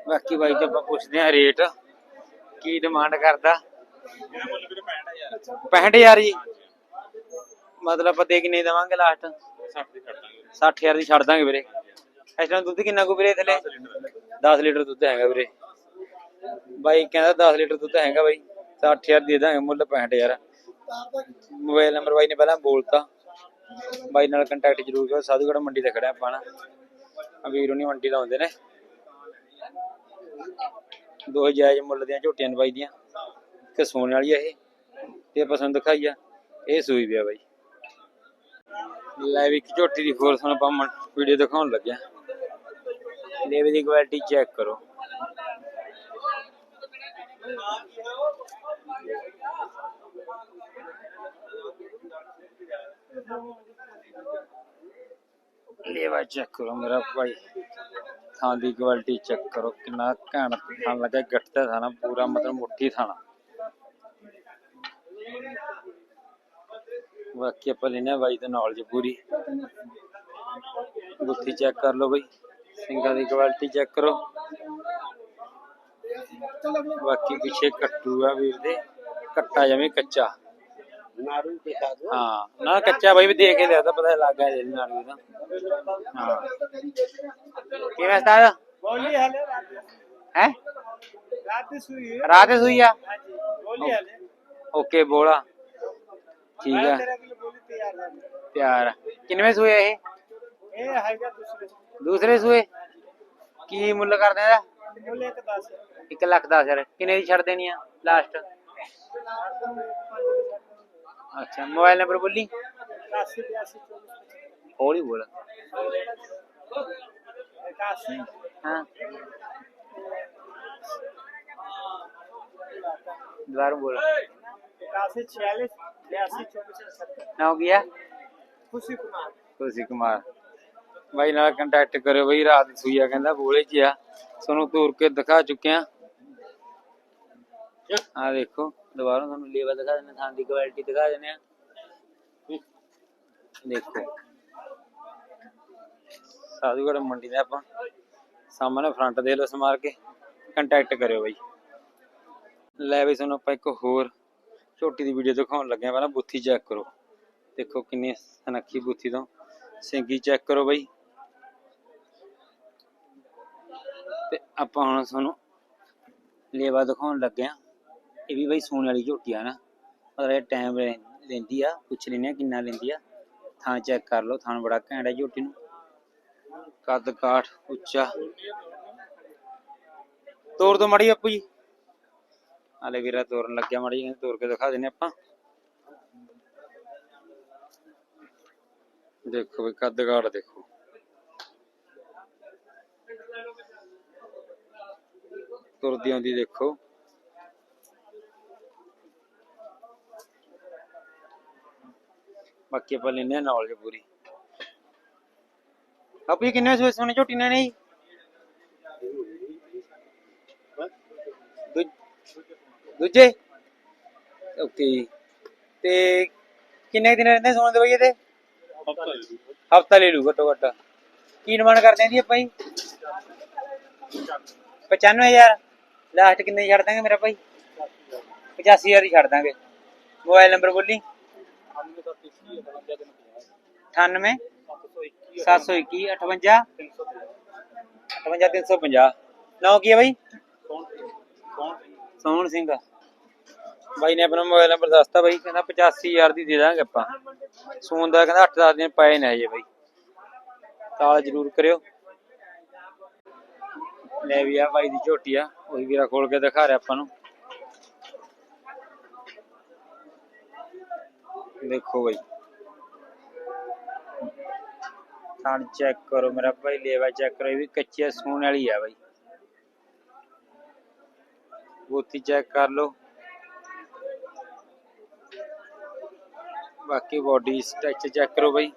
ਬਾਕੀ ਬਾਈ ਤੋਂ ਆਪਾਂ ਪੁੱਛਦੇ ਆ ਰੇਟ, ਕੀ ਡਿਮਾਂਡ ਕਰਦਾ? ਇਹਦਾ ਮੁੱਲ 65000 ਜੀ। ਮਤਲਬ ਆਪਾਂ ਕਿੰਨੇ ਦੇਵਾਂਗੇ ਲਾਸਟ 60 ਦੀ ਛੱਡ ਦਾਂਗੇ 60000 ਦੀ ਛੱਡ ਦਾਂਗੇ ਵੀਰੇ। ਇਸ ਟਾਈਮ ਦੁੱਧ ਕਿੰਨਾ ਕੁ ਵੀਰੇ ਥੱਲੇ 10 ਲੀਟਰ ਦੁੱਧ ਹੈਗਾ ਵੀਰੇ। ਬਾਈ ਕਹਿੰਦਾ 10 ਲੀਟਰ ਦੁੱਧ ਹੈਗਾ ਬਾਈ। 60000 ਦੇ ਦਾਂਗੇ ਮੁੱਲ 65000 ਮੋਬਾਈਲ ਨੰਬਰ ਬਾਈ ਨੇ ਪਹਿਲਾਂ ਬੋਲਤਾ। ਬਾਈ ਨਾਲ ਕੰਟੈਕਟ ਜ਼ਰੂਰ ਕਰੋ ਸਾਧੂਗੜ ਮੰਡੀ ਤੇ ਖੜਿਆ ਆਪਾਂ ਨਾ। ਵੀਰ ਉਹਨੀ ਮੰਡੀ ਦਾ ਨੇ। ਦੋ ਜਾਇਜ਼ ਮੁੱਲ ਦੀਆਂ ਝੋਟੀਆਂ ਬਾਈ ਦੀਆਂ, ਇੱਕ ਸੋਨੇ ਵਾਲੀ ਆ ਇਹ, ਤੇ ਪਸੰਦ ਦਿਖਾਈ ਆ, ਇਹ ਸੂਈ ਪਿਆ ਬਾਈ। ਲੈ ਵੀ ਇੱਕ ਝੋਟੀ ਦੀ ਹੋਰ ਤੁਹਾਨੂੰ ਆਪਾਂ ਵੀਡੀਓ ਦਿਖਾਉਣ ਲੱਗਿਆ। ਲੇਵੇ ਦੀ ਕੁਆਲਿਟੀ ਚੈੱਕ ਕਰੋ। ਲੇਵਾ ਚੈੱਕ ਕਰੋ ਮੇਰਾ ਭਾਈ। ਥਾਂ ਦੀ ਕੁਆਲਿਟੀ ਚੈੱਕ ਕਰੋ, ਕਿੰਨਾ ਘੈਂਟ ਥਾਂ ਲੱਗਾ ਗੱਟਦਾ ਥਾਣਾ ਪੂਰਾ ਮਤਲਬ ਮੁੱਠੀ ਥਾਣਾ ਬਾਕੀ ਆਪਾਂ ਲੈਣਾ ਬਾਈ ਤੋਂ ਨੌਲੇਜ ਪੂਰੀ। ਗੁੱਥੀ ਚੈੱਕ ਕਰ ਲਓ ਬਈ। ਸਿੰਘਾਂ ਦੀ ਕੁਆਲਿਟੀ ਚੈੱਕ ਕਰੋ। ਬਾਕੀ ਪਿੱਛੇ ਕੱਟੂ ਆ ਵੀਰ ਦੇ। ਕੱਟਾ ਜਿਵੇਂ ਕੱਚਾ। ਨਾਰੂ ਦਿਖਾ ਦਿਓ। ਹਾਂ ਨਾ ਕੱਚਾ ਬਾਈ ਵੀ ਦੇਖ ਕੇ ਲਿਆ ਤਾਂ ਪਤਾ ਲੱਗ ਗਿਆ ਜੇ ਨਾਰੂ ਦਾ ਹਾਂ। ਕਿਵੇਂ ਸਤਾਇਆ ਬੋਲੀ ਹਲੇ ਰਾਤ ਹੈ? ਰਾਤ ਦੀ ਸੂਈ ਹੈ। ਰਾਤ ਸੂਈ ਆ? ਹਾਂਜੀ ਬੋਲੀ ਹਲੇ। ਓਕੇ ਬੋਲਾ। ਠੀਕ ਹੈ। ਤਿਆਰ ਆ। ਕਿੰਨਵੇਂ ਸੂਏ ਇਹ? ਇਹ ਹੈਗਾ ਦੂਸਰੇ ਦੂਸਰੇ ਸੂਏ? ਕੀ ਮੁੱਲ ਕਰਦੇ ਆ ਇੱਕ 10 1 ਲੱਖ ਦਸ ਹਜ਼ਾਰ। ਕਿੰਨੇ ਦੀ ਛੱਡ ਦੇਣੀ ਆ? ਲਾਸਟ? ਅੱਛਾ ਮੋਬਾਈਲ ਨੰਬਰ ਬੋਲੀ। 81 82 24 ਹੌਲੀ ਬੋਲ। 81 ਹਾਂ। ਦੁਬਾਰਾ ਬੋਲ। 81 46 82 24 70 ਨਾ ਹੋ ਗਿਆ। ਖੁਸ਼ੀ ਕੁਮਾਰ। ਬਾਈ ਨਾਲ ਕੰਟੈਕਟ ਕਰਿਓ ਬਈ, ਰਾਤ ਸੂਈਆ ਕਹਿੰਦਾ ਬੋਲੇ ਚ ਆ ਤੁਹਾਨੂੰ ਤੋਰ ਕੇ ਦਿਖਾ ਚੁੱਕੇ ਆ ਆ ਦੁਬਾਰਾ ਤੁਹਾਨੂੰ ਲੇਵਾ ਦਿਖਾ ਦਿੰਦੇ ਥਾਂ ਦੀ ਕੁਆਲਿਟੀ ਦਿਖਾ ਦਿੰਦੇ ਆ ਦੇਖੋ। ਸਾਧੂਗੜ ਮੰਡੀ ਦੇ ਆਪਾਂ ਸਾਹਮਣੇ ਫਰੰਟ ਦੇ ਲੋ ਸਮਾਰ ਕੇ ਕੰਟੈਕਟ ਕਰਿਓ ਬਾਈ। ਲੈ ਵੀ ਤੁਹਾਨੂੰ ਆਪਾਂ ਇੱਕ ਹੋਰ ਛੋਟੀ ਦੀ ਵੀਡੀਓ ਦਿਖਾਉਣ ਲੱਗੇ ਆ ਪਹਿਲਾਂ ਬੁੱਥੀ ਚੈੱਕ ਕਰੋ। ਦੇਖੋ ਕਿੰਨੀ ਸਨੱਖੀ ਬੁੱਥੀ ਤੋਂ ਸਿੰਗੀ ਚੈੱਕ ਕਰੋ ਬਾਈ। ਤੇ ਆਪਾਂ ਹੁਣ ਤੁਹਾਨੂੰ ਲੇਵਾ ਦਿਖਾਉਣ ਲੱਗੇ ਆ ਇਹ ਵੀ ਬਾਈ ਸੋਨੇ ਵਾਲੀ ਝੋਟੀ ਆ ਨਾ। ਮਤਲਬ ਇਹ ਟਾਈਮ ਲੈਂਦੀ ਆ, ਪੁੱਛ ਲੈਨੇ ਆ ਕਿੰਨਾ ਲੈਂਦੀ ਆ। ਥਾਂ ਚੈੱਕ ਕਰ ਲਓ, ਥਾਂ ਬੜਾ ਘੈਂਟ ਹੈ ਝੋਟੀ ਨੂੰ। ਕੱਦ ਕਾਠ ਉੱਚਾ। ਤੋਰ ਦੋ ਮੜੀ ਆਪੂ ਜੀ। ਹਾਲੇ ਵੀਰਾ, ਤੋਰਨ ਲੱਗਿਆ ਮੜੀ ਕਹਿੰਦੇ ਤੋਰ ਕੇ ਦਿਖਾ ਦਿੰਨੇ ਆਪਾਂ। ਦੇਖੋ ਵੀ ਕੱਦ ਕਾਠ ਦੇਖੋ। ਤੁਰਦੀ ਆਉਂਦੀ ਦੇਖੋ। ਬਾਕੀ ਆਪਾਂ ਲੈਨੇ ਆ ਨੌਲੇਜ ਪੂਰੀ। ਆਪੂ ਕਿੰਨੇ ਸੋਏ ਸੋਨੇ ਝੋਟੀ ਨੇ ਨੇ ਜੀ ਦੂ- ਦੂਜੇ? ਓਕੇ ਤੇ ਕਿੰਨੇ ਦਿਨ ਰਹਿੰਦੇ ਸੋਨੇ ਦੇ ਬਈ ਇਹਦੇ? ਹਫਤਾ ਲੈ ਲੂ ਘੱਟੋ ਘੱਟ। ਕੀ ਡਿਮਾਂਡ ਕਰਦੇ ਆਂ ਜੀ ਆਪਾਂ ਜੀ? 95000 ਲਾਸਟ ਕਿੰਨੇ ਛੱਡ ਦਾਂਗੇ ਮੇਰਾ ਭਾਈ? 85000 ਦੀ ਛੱਡ ਦਾਂਗੇ। ਮੋਬਾਈਲ ਨੰਬਰ ਬੋਲੀ। 98 721 58 58350 ਨਾਮ ਕੀ ਹੈ ਬਾਈ? ਸੋਹਣ ਸਿੰਘ ਬਾਈ ਨੇ ਆਪਣਾ ਮੋਬਾਈਲ ਨੰਬਰ ਦੱਸਤਾ ਬਾਈ ਕਹਿੰਦਾ 85000 ਦੀ ਦੇ ਦਾਂਗੇ ਆਪਾਂ। ਸੂਨ ਦਾ ਕਹਿੰਦਾ 8-10 ਦਿਨ ਪਏ ਨੇ ਅਜੇ ਬਾਈ। ਕਾਲ ਜ਼ਰੂਰ ਕਰਿਓ। ਲੈ ਵੀ ਆ ਬਾਈ ਦੀ ਝੋਟੀ ਆ ਉਹੀ ਵੀਰਾ ਖੋਲ ਕੇ ਦਿਖਾ ਰਿਹਾ ਆਪਾਂ ਨੂੰ। ਦੇਖੋ ਬਾਈ। ਥਣ ਚੈੱਕ ਕਰੋ ਮੇਰਾ ਭਾਈ ਲੇਵਾ ਚੈੱਕ ਕਰੋ ਇਹ ਵੀ ਕੱਚੀ ਆ, ਸੂਣ ਵਾਲੀ ਆ ਬਾਈ ਬੋਤੀ ਚੈੱਕ ਕਰ ਲਓ ਬਾਕੀ ਬੋਡੀ ਸਟ੍ਰਕਚਰ ਚੈੱਕ ਕਰੋ ਬਾਈ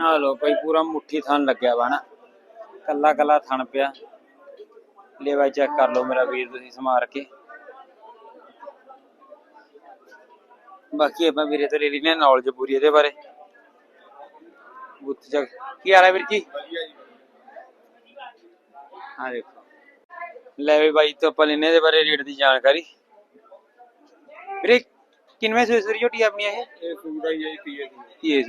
ਆ ਲੋ ਭਾਈ ਪੂਰਾ ਮੁੱਠੀ ਥਣ ਲੱਗਿਆ ਵਾ ਨਾ ਕੱਲਾ ਕੱਲਾ ਥਣ ਪਿਆ ਲੇਵਾ ਚੈੱਕ ਕਰ ਲਓ ਮੇਰਾ ਵੀਰ ਤੁਸੀਂ ਸਮਾਰ ਕੇ ਬਾਕੀ ਆਪਾਂ ਵੀਰੇ ਤੋਂ ਲੈ ਲਈ ਨੇ ਨੌਲੇਜ ਪੂਰੀ ਇਹਦੇ ਬਾਰੇ। ਬੁੱਤ ਚੱਕ। ਕੀ ਹਾਲ ਹੈ ਵੀਰ ਜੀ? ਹਾਂ ਦੇਖੋ। ਲੈ ਵੀ ਬਾਈ ਤੋਂ ਆਪਾਂ ਲੈਨੇ ਇਹਦੇ ਬਾਰੇ ਰੇਟ ਦੀ ਜਾਣਕਾਰੀ। ਵੀਰੇ ਸੂਏ ਸੂਰੀ ਝੋਟੀ ਆਪਣੀ ਇਹ? ਇਹ ਸੂਦਾ ਹੀ ਹੈ ਪੀਏ ਦੀ ਇਹ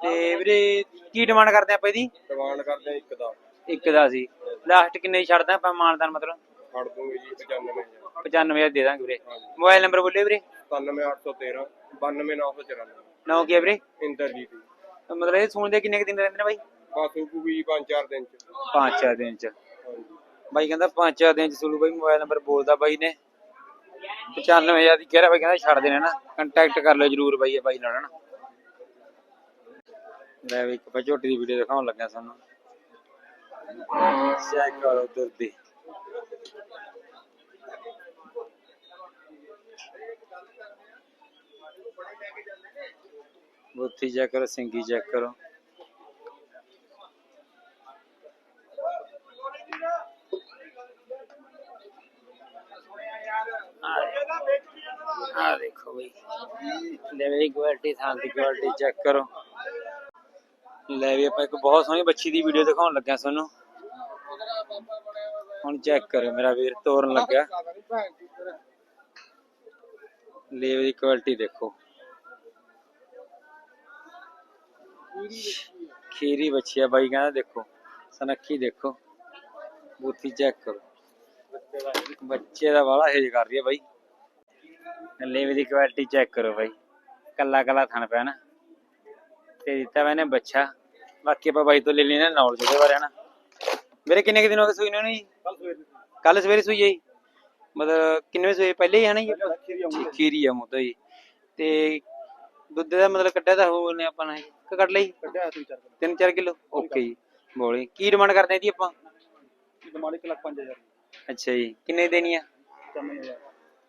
ਤੇ ਵੀਰੇ ਕੀ ਡਿਮਾਂਡ ਕਰਦੇ ਆਪਾਂ ਇਹਦੀ? ਡਿਮਾਂਡ ਕਰਦੇ ਇੱਕ ਦਾ। ਇੱਕ ਦਾ ਸੀ। ਲਾਸਟ ਕਿੰਨੇ ਦੀ ਛੱਡਦਾ ਆਪਾਂ ਮਾਨਦਾਨ ਮਤਲਬ? ਛੱਡ ਦੂੰਗੇ ਜੀ 95 95000 ਦੇ ਦਾਂਗੇ ਵੀਰੇ। ਮੋਬਾਈਲ ਨੰਬਰ ਬੋਲਿਓ ਵੀਰੇ। 97813 92994 ਨੌ ਕੀ ਹੈ ਵੀਰੇ? ਇੰਦਰਜੀਤ। ਜੀ ਮਤਲਬ ਇਹ ਸੂਣ ਦੇ ਕਿੰਨੇ ਕੁ ਦਿਨ ਰਹਿੰਦੇ ਨੇ ਬਾਈ? ਬਸ ਸੂਕੂਗੀ ਪੰਜ ਚਾਰ ਦਿਨ ਚ। ਪੰਜ ਚਾਰ ਦਿਨ ਚ। ਹਾਂਜੀ। ਬਾਈ ਕਹਿੰਦਾ ਪੰਜ ਚਾਰ ਦਿਨ ਚ ਸੁਲੂ ਬਾਈ ਮੋਬਾਈਲ ਨੰਬਰ ਬੋਲਦਾ ਬਾਈ ਨੇ। 95000 ਦੀ ਕਹਿ ਰਿਹਾ ਬਾਈ ਕਹਿੰਦਾ ਛੱਡ ਦੇਣਾ ਨਾ। ਕੰਟੈਕਟ ਕਰ ਲਿਓ ਜਰੂਰ ਬਾਈ ਇਹ ਬਾਈ ਨਾਲ ਨਾ ਲੈ ਵੀ ਇੱਕ ਆਪਾਂ ਝੋਟੀ ਦੀ ਵੀਡੀਓ ਦਿਖਾਉਣ ਲੱਗਿਆ ਸਾਨੂੰ। ਚੈੱਕ ਕਰੋ ਦੁੱਧ ਦੀ ਬੁੱਥੀ ਚੈੱਕ ਕਰੋ, ਸਿੰਗੀ ਚੈੱਕ ਕਰੋ। ਆ ਦੇਖੋ ਬਈ। ਲੈ ਵੀ ਕੁਆਲਿਟੀ ਥਾਂ ਦੀ ਕੁਆਲਿਟੀ ਚੈੱਕ ਕਰੋ। ਲੈ ਵੀ ਆਪਾਂ ਇੱਕ ਬਹੁਤ ਸੋਹਣੀ ਬੱਚੀ ਦੀ ਵੀਡੀਓ ਦਿਖਾਉਣ ਲੱਗਿਆ ਤੁਹਾਨੂੰ। ਹੁਣ ਚੈੱਕ ਕਰੋ ਮੇਰਾ ਵੀਰ ਤੋਰਨ ਲੱਗਿਆ ਲੈ ਦੀ ਕੁਆਲਿਟੀ ਦੇਖੋ। ਖੀਰੀ ਬੱਚੀ ਆ ਬਾਈ ਕਹਿੰਦਾ ਦੇਖੋ ਸਨੱਖੀ ਦੇਖੋ ਬੂਥੀ ਚੈੱਕ ਕਰੋ। ਬੱਚੇ ਦਾ ਵਾਲਾ ਹੇਜ ਕਰ ਰਹੀ ਹੈ ਬਾਈ। ਲੇਵੇ ਦੀ ਕੁਆਲਿਟੀ ਚੈੱਕ ਕਰੋ ਬਾਈ। ਕੱਲਾ ਕੱਲਾ ਥਣ ਪਿਆ ਨਾ। ਤੇ ਦਿੱਤਾ ਮੈਨੇ ਬੱਚਾ। ਬਾਕੀ ਆਪਾਂ ਬਾਈ ਤੋਂ ਲੈ ਲੈਣਾ ਨੌਲੇਜ ਦੇ ਬਾਰੇ ਨਾ ਮੇਰੇ ਕਿੰਨੇ ਕੁ ਦਿਨ ਹੋ ਗਏ ਸੂਈ ਨੂੰ ਨਹੀਂ ਕੱਲ ਸਵੇਰੇ ਸੂਈ। ਹੈ ਜੀ? ਮਤਲਬ ਕਿੰਨੇ ਸੂਈ? ਪਹਿਲੇ ਹੀ ਹੈ ਨਾ ਜੀ? ਖੀਰੀ ਆ ਤੋਂ। ਜੀ। ਤੇ ਦੁੱਧ ਦਾ ਮਤਲਬ ਕੱਢਿਆ ਤਾਂ ਹੋ ਨੇ ਆਪਾਂ ਨੇ। ਕਿ ਕੱਢ ਲਈ। ਕੱਢਿਆ ਤਿੰਨ ਚਾਰ ਕਿਲੋ। 3-4 ਕਿਲੋ? ਓਕੇ ਜੀ ਬੋਲੀ। ਕੀ ਡਿਮਾਂਡ ਕਰਦੇ ਆ ਜੀ ਆਪਾਂ? ਦਿਮਾਗ 1 ਲੱਖ 5000 ਅੱਛਾ ਜੀ ਕਿੰਨੇ ਦੇਣੀ ਆ? 90000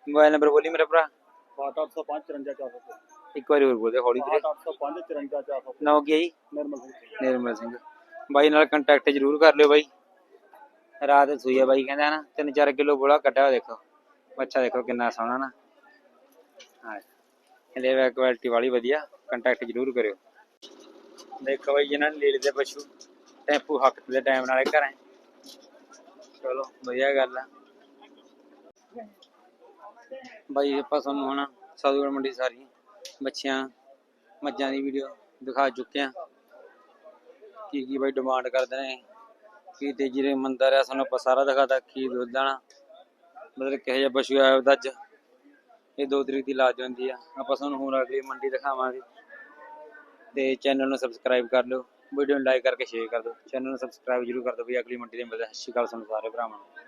ਮੋਬਾਈਲ ਨੰਬਰ ਬੋਲੀ ਮੇਰਾ ਭਰਾ। 8805 54400 ਇੱਕ ਵਾਰੀ ਹੋਰ ਬੋਲਦੇ ਹੌਲੀ ਵੀਰੇ। 8805 54400 ਨਾ ਹੋ ਗਿਆ ਜੀ? ਨਿਰਮਲ ਸਿੰਘ। ਨਿਰਮਲ ਸਿੰਘ। ਬਾਈ ਨਾਲ ਕੰਟੈਕਟ ਜ਼ਰੂਰ ਕਰ ਲਿਓ ਬਾਈ। ਰਾਤ ਸੂਈ ਆ ਬਾਈ ਕਹਿੰਦਾ ਨਾ 3-4 ਕਿਲੋ ਬੋਲਾ ਹੋਇਆ ਦੇਖੋ। ਬੱਚਾ ਦੇਖੋ ਕਿੰਨਾ ਸੋਹਣਾ ਨਾ। ਹਾਂ। ਇਹਦੇ ਵੇ ਕੁਆਲਿਟੀ ਵਾਲੀ ਵਧੀਆ ਕੰਟੈਕਟ ਜ਼ਰੂਰ ਕਰਿਓ। ਦੇਖੋ ਬਾਈ ਜਿਹਨਾਂ ਨੇ ਲੀਲ ਦੇ ਪਸ਼ੂ ਟੈਂਪੂ ਹੱਕ ਦੇ ਟਾਈਮ ਨਾਲੇ ਘਰਾਂ। ਚਲੋ, ਵਧੀਆ ਗੱਲ ਆ। ਬਾਈ ਆਪਾਂ ਤੁਹਾਨੂੰ ਹੁਣ ਸਾਧੂਗੜ ਮੰਡੀ ਸਾਰੀ ਬੱਚਿਆਂ, ਮੱਝਾਂ ਦੀ ਵੀਡੀਓ ਦਿਖਾ ਚੁੱਕੇ ਆ। ਕੀ ਕੀ ਬਾਈ ਡਿਮਾਂਡ ਕਰਦੇ ਨੇ, ਕੀ ਤੇਜੀ ਦੇ ਮੰਦਰ ਆ ਸਾਨੂੰ ਆਪਾਂ ਸਾਰਾ ਦਿਖਾਤਾ, ਕੀ ਦੁੱਧ ਆਣਾ। ਮਤਲਬ ਕਿਹੋ ਜਿਹਾ ਪਸ਼ੂ ਆਇਆ ਉਹਦਾ ਅੱਜ ਇਹ ਦੋ ਤਰੀਕ ਦੀ ਲਾਜ ਹੁੰਦੀ ਆ। ਆਪਾਂ ਤੁਹਾਨੂੰ ਹੁਣ ਅਗਲੀ ਮੰਡੀ ਦਿਖਾਵਾਂਗੇ। ਤੇ ਚੈਨਲ ਨੂੰ ਸਬਸਕ੍ਰਾਈਬ ਕਰ ਲਓ ਵੀਡੀਓ ਨੂੰ ਲਾਈਕ ਕਰਕੇ ਸ਼ੇਅਰ ਕਰ ਦਿਓ ਚੈਨਲ ਨੂੰ ਸਬਸਕ੍ਰਾਈਬ ਜਰੂਰ ਕਰ ਦਿਓ ਵੀ ਅਗਲੀ ਮੰਡੀ ਦੇ ਮਿਲਦੇ ਹਾਂ। ਸਤਿ ਸ਼੍ਰੀ ਅਕਾਲ ਸਾਨੂੰ ਸਾਰੇ ਭਰਾਵਾਂ ਨੂੰ